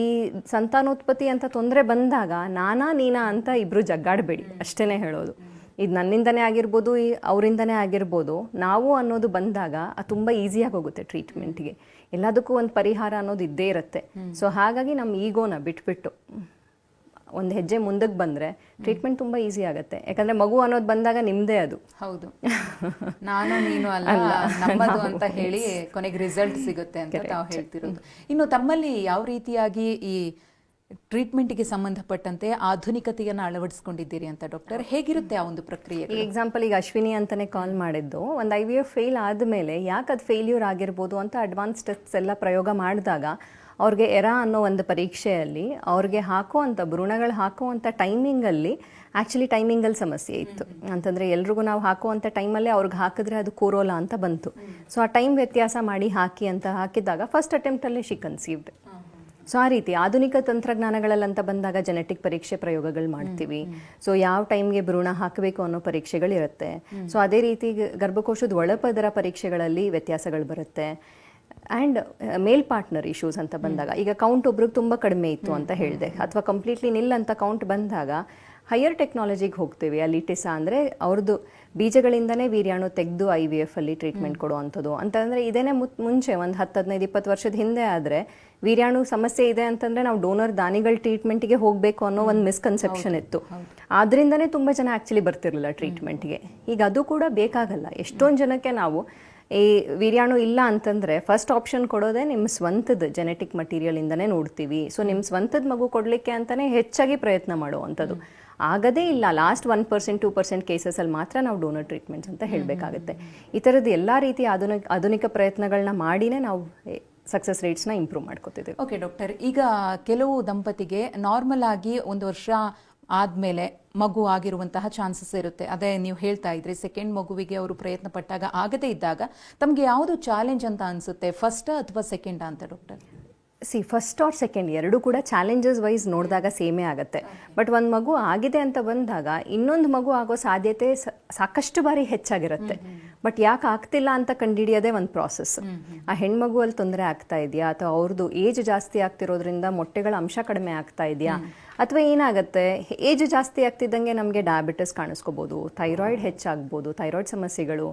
ಸಂತಾನೋತ್ಪತ್ತಿ ಅಂತ ತೊಂದರೆ ಬಂದಾಗ ನಾನಾ ನೀನಾ ಅಂತ ಇಬ್ಬರು ಜಗ್ಗಾಡಬೇಡಿ. ಅಷ್ಟೇ ಹೇಳೋದು. ಇದು ನನ್ನಿಂದನೇ ಆಗಿರ್ಬೋದು, ಈ ಅವರಿಂದನೇ ಆಗಿರ್ಬೋದು. ನಾವು ಅನ್ನೋದು ಬಂದಾಗ ಅದು ತುಂಬ ಈಸಿಯಾಗಿ ಹೋಗುತ್ತೆ ಟ್ರೀಟ್ಮೆಂಟ್ಗೆ ಎಲ್ಲದಕ್ಕೂ ಒಂದು ಪರಿಹಾರ ಅನ್ನೋದು ಇದ್ದೇ ಇರುತ್ತೆ. ಸೊ ಹಾಗಾಗಿ ನಮ್ಮ ಈಗೋನ ಬಿಟ್ಬಿಟ್ಟು. ಒಂದು ಹೆಜ್ಜೆ ಮುಂದಕ್ಕೆ ಬಂದರೆ ಟ್ರೀಟ್ಮೆಂಟ್ ತುಂಬ ಈಸಿ ಆಗುತ್ತೆ. ಯಾಕಂದರೆ ಮಗು ಅನ್ನೋದು ಬಂದಾಗ ನಿಮ್ಮದೇ ಅದು. ಹೌದು. ನಾನು ನೀನು ಅಲ್ಲ ನಮ್ಮದು ಅಂತ ಹೇಳಿ ಕೊನೆಗೆ ರಿಸಲ್ಟ್ ಸಿಗುತ್ತೆ ಅಂತ ತಾವು ಹೇಳ್ತಿರೋದು. ಇನ್ನು ತಮ್ಮಲ್ಲಿ ಯಾವ ರೀತಿಯಾಗಿ ಈ ಟ್ರೀಟ್ಮೆಂಟ್ಗೆ ಸಂಬಂಧಪಟ್ಟಂತೆ ಆಧುನಿಕತೆಯನ್ನು ಅಳವಡಿಸ್ಕೊಂಡಿದ್ದೀರಿ ಅಂತ ಡಾಕ್ಟರ್? ಹೇಗಿರುತ್ತೆ ಆ ಒಂದು ಪ್ರಕ್ರಿಯೆ ಈಗ ಎಕ್ಸಾಂಪಲ್ ಈಗ ಅಶ್ವಿನಿ ಅಂತಲೇ ಕಾಲ್ ಮಾಡಿದ್ದು. ಒಂದು ಐ ವಿ ಎಫ್ ಫೇಲ್ ಆದಮೇಲೆ ಯಾಕೆ ಅದು ಫೇಲ್ಯೂರ್ ಆಗಿರ್ಬೋದು ಅಂತ ಅಡ್ವಾನ್ಸ್ ಟೆಸ್ಟ್ಸ್ ಎಲ್ಲ ಪ್ರಯೋಗ ಮಾಡಿದಾಗ ಅವ್ರಿಗೆ ಎರಾ ಅನ್ನೋ ಒಂದು ಪರೀಕ್ಷೆಯಲ್ಲಿ ಅವ್ರಿಗೆ ಹಾಕುವಂಥ ಭ್ರೂಣಗಳು ಹಾಕುವಂಥ ಟೈಮಿಂಗಲ್ಲಿ ಆ್ಯಕ್ಚುಲಿ ಟೈಮಿಂಗಲ್ಲಿ ಸಮಸ್ಯೆ ಇತ್ತು. ಅಂತಂದರೆ ಎಲ್ರಿಗೂ ನಾವು ಹಾಕುವಂಥ ಟೈಮಲ್ಲೇ ಅವ್ರಿಗೆ ಹಾಕಿದ್ರೆ ಅದು ಕೂರೋಲ್ಲ ಅಂತ ಬಂತು. ಸೊ ಆ ಟೈಮ್ ವ್ಯತ್ಯಾಸ ಮಾಡಿ ಹಾಕಿ ಅಂತ ಹಾಕಿದಾಗ ಫಸ್ಟ್ ಅಟೆಂಪ್ಟಲ್ಲೇ ಶಿ ಕನ್ಸೀವ್ಡ್ ಸೊ ಆ ರೀತಿ ಆಧುನಿಕ ತಂತ್ರಜ್ಞಾನಗಳಲ್ಲಂತ ಬಂದಾಗ ಜೆನೆಟಿಕ್ ಪರೀಕ್ಷೆ ಪ್ರಯೋಗಗಳು ಮಾಡ್ತೀವಿ. ಸೊ ಯಾವ ಟೈಮ್ಗೆ ಭ್ರೂಣ ಹಾಕಬೇಕು ಅನ್ನೋ ಪರೀಕ್ಷೆಗಳಿರುತ್ತೆ. ಸೊ ಅದೇ ರೀತಿ ಗರ್ಭಕೋಶದ ಒಳಪದರ ಪರೀಕ್ಷೆಗಳಲ್ಲಿ ವ್ಯತ್ಯಾಸಗಳು ಬರುತ್ತೆ. ಆ್ಯಂಡ್ ಮೇಲ್ ಪಾರ್ಟ್ನರ್ ಇಶ್ಯೂಸ್ ಅಂತ ಬಂದಾಗ ಈಗ ಕೌಂಟ್ ಒಬ್ರಿಗೆ ತುಂಬ ಕಡಿಮೆ ಇತ್ತು ಅಂತ ಹೇಳಿದೆ. ಅಥವಾ ಕಂಪ್ಲೀಟ್ಲಿ ನಿಲ್ ಅಂತ ಕೌಂಟ್ ಬಂದಾಗ ಹೈಯರ್ ಟೆಕ್ನಾಲಜಿಗೆ ಹೋಗ್ತೀವಿ. ಅಲ್ಲಿ ಟಿಸ ಅಂದರೆ ಅವ್ರದ್ದು ಬೀಜಗಳಿಂದನೇ ವೀರ್ಯಾಣು ತೆಗೆದು ಐ ವಿ ಎಫ್ ಅಲ್ಲಿ ಟ್ರೀಟ್ಮೆಂಟ್ ಕೊಡುವಂಥದ್ದು. ಅಂತಂದರೆ ಇದೇನೇ ಮುತ್ ಮುಂಚೆ ಒಂದು ಹತ್ತು ಹದಿನೈದು ಇಪ್ಪತ್ತು ವರ್ಷದ ಹಿಂದೆ ಆದರೆ ವೀರ್ಯಾಣು ಸಮಸ್ಯೆ ಇದೆ ಅಂತಂದರೆ ನಾವು ಡೋನರ್ ದಾನಿಗಳ ಟ್ರೀಟ್ಮೆಂಟ್ಗೆ ಹೋಗಬೇಕು ಅನ್ನೋ ಒಂದು ಮಿಸ್ಕನ್ಸೆಪ್ಷನ್ ಇತ್ತು. ಆದ್ರಿಂದನೇ ತುಂಬ ಜನ ಆ್ಯಕ್ಚುಲಿ ಬರ್ತಿರಲಿಲ್ಲ ಟ್ರೀಟ್ಮೆಂಟ್ಗೆ ಈಗ ಅದು ಕೂಡ ಬೇಕಾಗಲ್ಲ. ಎಷ್ಟೊಂದು ಜನಕ್ಕೆ ನಾವು ಈ ವೀರ್ಯಾಣು ಇಲ್ಲ ಅಂತಂದರೆ ಫಸ್ಟ್ ಆಪ್ಷನ್ ಕೊಡೋದೇ ನಿಮ್ಮ ಸ್ವಂತದ ಜೆನೆಟಿಕ್ ಮಟೀರಿಯಲಿಂದನೇ ನೋಡ್ತೀವಿ. ಸೊ ನಿಮ್ಮ ಸ್ವಂತದ ಮಗು ಕೊಡಲಿಕ್ಕೆ ಅಂತಲೇ ಹೆಚ್ಚಾಗಿ ಪ್ರಯತ್ನ ಮಾಡುವಂಥದ್ದು. ಆಗದೇ ಇಲ್ಲ last one percent two percent ಕೇಸಸಲ್ಲಿ ಮಾತ್ರ ನಾವು ಡೋನರ್ ಟ್ರೀಟ್ಮೆಂಟ್ಸ್ ಅಂತ ಹೇಳಬೇಕಾಗುತ್ತೆ. ಈ ಥರದ್ದು ಎಲ್ಲ ರೀತಿಯ ಆಧುನಿಕ ಆಧುನಿಕ ಪ್ರಯತ್ನಗಳನ್ನ ಮಾಡಿನೇ ನಾವು ಸಕ್ಸಸ್ ರೇಟ್ಸ್ನ ಇಂಪ್ರೂವ್ ಮಾಡ್ಕೋತಿದ್ದೀವಿ. ಓಕೆ ಡಾಕ್ಟರ್ ಈಗ ಕೆಲವು ದಂಪತಿಗೆ ನಾರ್ಮಲ್ ಆಗಿ ಒಂದು ವರ್ಷ ಆದಮೇಲೆ ಮಗು ಆಗಿರುವಂತಹ ಚಾನ್ಸಸ್ ಇರುತ್ತೆ. ಅದೇ ನೀವು ಹೇಳ್ತಾ ಇದ್ರಿ ಸೆಕೆಂಡ್ ಮಗುವಿಗೆ ಅವರು ಪ್ರಯತ್ನ ಪಟ್ಟಾಗ ಆಗದೇ ಇದ್ದಾಗ ತಮಗೆ ಯಾವುದು ಚಾಲೆಂಜ್ ಅಂತ ಅನ್ಸುತ್ತೆ? ಫಸ್ಟ್ ಅಥವಾ ಸೆಕೆಂಡ್ ಅಂತ doctor see first or second ಎರಡೂ ಕೂಡ ಚಾಲೆಂಜಸ್ ವೈಸ್ ನೋಡಿದಾಗ ಸೇಮೇ ಆಗುತ್ತೆ. ಬಟ್ ಒಂದು ಮಗು ಆಗಿದೆ ಅಂತ ಬಂದಾಗ ಇನ್ನೊಂದು ಮಗು ಆಗೋ ಸಾಧ್ಯತೆ ಸಾಕಷ್ಟು ಬಾರಿ ಹೆಚ್ಚಾಗಿರುತ್ತೆ. ಬಟ್ ಯಾಕೆ ಆಗ್ತಿಲ್ಲ ಅಂತ ಕಂಡುಹಿಡಿಯೋದೇ ಒಂದು ಪ್ರಾಸೆಸ್ ಆ ಹೆಣ್ಮಗು ಅಲ್ಲಿ ತೊಂದರೆ ಆಗ್ತಾ ಇದೆಯಾ? ಅಥವಾ ಅವ್ರದ್ದು ಏಜ್ ಜಾಸ್ತಿ ಆಗ್ತಿರೋದ್ರಿಂದ ಮೊಟ್ಟೆಗಳ ಅಂಶ ಕಡಿಮೆ ಆಗ್ತಾ ಇದೆಯಾ? ಅಥವಾ ಏನಾಗುತ್ತೆ? ಏಜ್ ಜಾಸ್ತಿ ಆಗ್ತಿದ್ದಂಗೆ ನಮಗೆ ಡಯಾಬಿಟಿಸ್ ಕಾಣಿಸ್ಕೋಬೋದು ಥೈರಾಯ್ಡ್ ಹೆಚ್ಚಾಗ್ಬೋದು ಥೈರಾಯ್ಡ್ ಸಮಸ್ಯೆಗಳು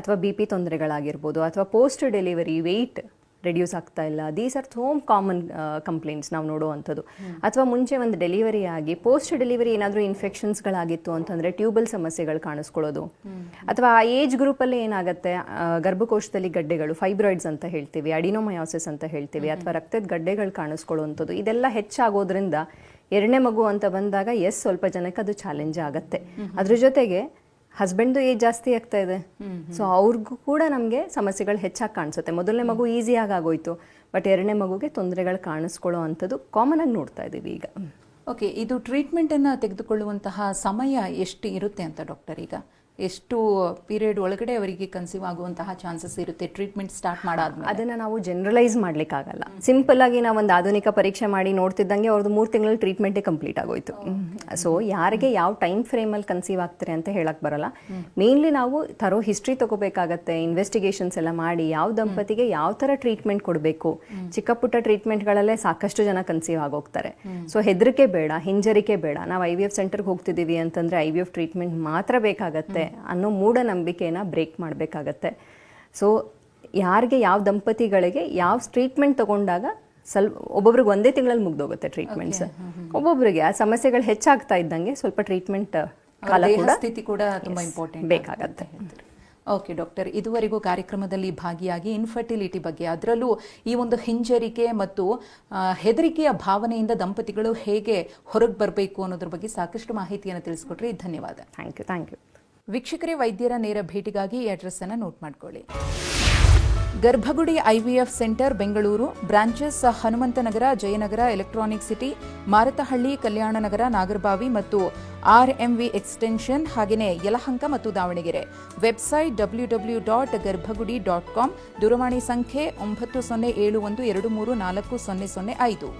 ಅಥವಾ ಬಿ ಪಿ ತೊಂದರೆಗಳಾಗಿರ್ಬೋದು ಅಥವಾ ಪೋಸ್ಟ್ ಡೆಲಿವರಿ ವೆಯ್ಟ್ ರೆಡ್ಯೂಸ್ ಆಗ್ತಾ ಇಲ್ಲ. These are home common complaints ನಾವು ನೋಡುವಂಥದ್ದು. ಅಥವಾ ಮುಂಚೆ ಒಂದು ಡೆಲಿವರಿ ಆಗಿ ಪೋಸ್ಟ್ ಡೆಲಿವರಿ ಏನಾದರೂ ಇನ್ಫೆಕ್ಷನ್ಸ್ಗಳಾಗಿತ್ತು ಅಂತಂದರೆ ಟ್ಯೂಬಲ್ ಸಮಸ್ಯೆಗಳು ಕಾಣಿಸ್ಕೊಳ್ಳೋದು. ಅಥವಾ ಆ ಏಜ್ ಗ್ರೂಪಲ್ಲಿ ಏನಾಗುತ್ತೆ? ಗರ್ಭಕೋಶದಲ್ಲಿ ಗಡ್ಡೆಗಳು ಫೈಬ್ರಾಯ್ಡ್ಸ್ ಅಂತ ಹೇಳ್ತೀವಿ ಅಡಿನೋಮಯಾಸಿಸ್ ಅಂತ ಹೇಳ್ತೀವಿ ಅಥವಾ ರಕ್ತದ ಗಡ್ಡೆಗಳು ಕಾಣಿಸ್ಕೊಳ್ಳುವಂಥದ್ದು ಇದೆಲ್ಲ ಹೆಚ್ಚಾಗೋದ್ರಿಂದ ಎರಡನೇ ಮಗು ಅಂತ ಬಂದಾಗ ಎಸ್ ಸ್ವಲ್ಪ ಜನಕ್ಕೆ ಅದು ಚಾಲೆಂಜ್ ಆಗುತ್ತೆ. ಅದ್ರ ಜೊತೆಗೆ ಹಸ್ಬೆಂಡ್ದು ಏಜ್ ಜಾಸ್ತಿ ಆಗ್ತಾ ಇದೆ. ಸೊ ಅವ್ರಿಗೂ ಕೂಡ ನಮಗೆ ಸಮಸ್ಯೆಗಳು ಹೆಚ್ಚಾಗಿ ಕಾಣಿಸುತ್ತೆ. ಮೊದಲನೇ ಮಗು ಈಸಿಯಾಗಿ ಆಗೋಯ್ತು ಬಟ್ ಎರಡನೇ ಮಗುಗೆ ತೊಂದರೆಗಳು ಕಾಣಿಸ್ಕೊಳ್ಳೋ ಅಂಥದ್ದು ಕಾಮನ್ ಆಗಿ ನೋಡ್ತಾ ಇದ್ದೀವಿ ಈಗ. ಓಕೆ ಇದು ಟ್ರೀಟ್ಮೆಂಟನ್ನು ತೆಗೆದುಕೊಳ್ಳುವಂತಹ ಸಮಯ ಎಷ್ಟು ಇರುತ್ತೆ ಅಂತ ಡಾಕ್ಟರ್ ಈಗ? ಎಷ್ಟು ಪೀರಿಯಡ್ ಒಳಗಡೆ ಅವರಿಗೆ ಕನ್ಸೀವ್ ಆಗುವಂತಹ ಚಾನ್ಸಸ್ ಇರುತ್ತೆ ಟ್ರೀಟ್ಮೆಂಟ್ ಸ್ಟಾರ್ಟ್ ಮಾಡಾದ್ಮೇಲೆ? ಅದನ್ನ ನಾವು ಜನರಲೈಸ್ ಮಾಡ್ಲಿಕ್ಕಾಗಲ್ಲ. ಸಿಂಪಲ್ ಆಗಿ ನಾವು ಒಂದು ಆಧುನಿಕ ಪರೀಕ್ಷೆ ಮಾಡಿ ನೋಡ್ತಿದ್ದಂಗೆ ಅವ್ರದ್ದು ಮೂರು ತಿಂಗಳಲ್ಲಿ ಟ್ರೀಟ್ಮೆಂಟೇ ಕಂಪ್ಲೀಟ್ ಆಗೋಯ್ತು. ಸೊ ಯಾರಿಗೆ ಯಾವ ಟೈಮ್ ಫ್ರೇಮಲ್ಲಿ ಕನ್ಸೀವ್ ಆಗ್ತಾರೆ ಅಂತ ಹೇಳಕ್ ಬರಲ್ಲ. ಮೇನ್ಲಿ ನಾವು ತರೋ ಹಿಸ್ಟ್ರಿ ತಗೋಬೇಕಾಗತ್ತೆ ಇನ್ವೆಸ್ಟಿಗೇಷನ್ಸ್ ಎಲ್ಲ ಮಾಡಿ ಯಾವ ದಂಪತಿಗೆ ಯಾವ ಥರ ಟ್ರೀಟ್ಮೆಂಟ್ ಕೊಡಬೇಕು? ಚಿಕ್ಕ ಪುಟ್ಟ ಟ್ರೀಟ್ಮೆಂಟ್ಗಳಲ್ಲೇ ಸಾಕಷ್ಟು ಜನ ಕನ್ಸೀವ್ ಆಗೋಗ್ತಾರೆ. ಸೊ ಹೆದರಿಕೆ ಬೇಡ ಹಿಂಜರಿಕೆ ಬೇಡ. ನಾವು ಐ ವಿ ಎಫ್ ಸೆಂಟರ್ಗೆ ಹೋಗ್ತಿದ್ದೀವಿ ಅಂತಂದ್ರೆ ಐ ವಿ ಎಫ್ ಟ್ರೀಟ್ಮೆಂಟ್ ಮಾತ್ರ ಬೇಕಾಗತ್ತೆ. ಅನ್ನೋ ಮೂಢನಂಬಿಕೆನ ಬ್ರೇಕ್ ಮಾಡಬೇಕಾಗತ್ತೆ. ಸೊ ಯಾರಿಗೆ ಯಾವ ದಂಪತಿಗಳಿಗೆ ಯಾವ ಟ್ರೀಟ್ಮೆಂಟ್ ತಗೊಂಡಾಗ ಸ್ವಲ್ಪ ಒಬ್ಬೊಬ್ರಿಗೆ ಒಂದೇ ತಿಂಗಳಲ್ಲಿ ಮುಗ್ದೋಗುತ್ತೆ ಟ್ರೀಟ್ಮೆಂಟ್ಸ್ ಒಬ್ಬೊಬ್ರಿಗೆ ಆ ಸಮಸ್ಯೆಗಳು ಹೆಚ್ಚಾಗ್ತಾ ಇದ್ದಂಗೆ ಸ್ವಲ್ಪ ಟ್ರೀಟ್ಮೆಂಟ್ ಕಾಲ ಸ್ಥಿತಿ ಕೂಡ ತುಂಬಾ ಇಂಪಾರ್ಟೆಂಟ್ ಬೇಕಾಗತ್ತೆ. ಓಕೆ ಡಾಕ್ಟರ್ ಇದುವರೆಗೂ ಕಾರ್ಯಕ್ರಮದಲ್ಲಿ ಭಾಗಿಯಾಗಿ ಇನ್ಫರ್ಟಿಲಿಟಿ ಬಗ್ಗೆ ಅದರಲ್ಲೂ ಈ ಒಂದು ಹಿಂಜರಿಕೆ ಮತ್ತು ಹೆದರಿಕೆಯ ಭಾವನೆಯಿಂದ ದಂಪತಿಗಳು ಹೇಗೆ ಹೊರಗೆ ಬರಬೇಕು ಅನ್ನೋದ್ರ ಬಗ್ಗೆ ಸಾಕಷ್ಟು ಮಾಹಿತಿಯನ್ನು ತಿಳಿಸ್ಕೊಟ್ರಿ. ಧನ್ಯವಾದ. ಥ್ಯಾಂಕ್ ಯು ಥ್ಯಾಂಕ್ ಯು ವೀಕ್ಷಕರೇ, ವೈದ್ಯರ ನೇರ ಭೇಟಿಗಾಗಿ ಈ ಅಡ್ರೆಸ್ ಅನ್ನು ನೋಟ್ ಮಾಡಿಕೊಳ್ಳಿ. Garbhagudi IVF centre, Bengaluru. Branches Hanumanthanagar, Jayanagar, Electronic City, Marathahalli, Kalyananagar, Nagarbhavi ಮತ್ತು ಆರ್ಎಂವಿ ಎಕ್ಸ್ಟೆನ್ಷನ್ ಹಾಗೆಯೇ ಯಲಹಂಕ ಮತ್ತು Davangere. Website W W dot Garbhagudi dot com ದೂರವಾಣಿ ಸಂಖ್ಯೆ ಒಂಬತ್ತು ಸೊನ್ನೆ ಏಳು ಒಂದು ಎರಡು ಮೂರು ನಾಲ್ಕು ಸೊನ್ನೆ ಸೊನ್ನೆ ಐದು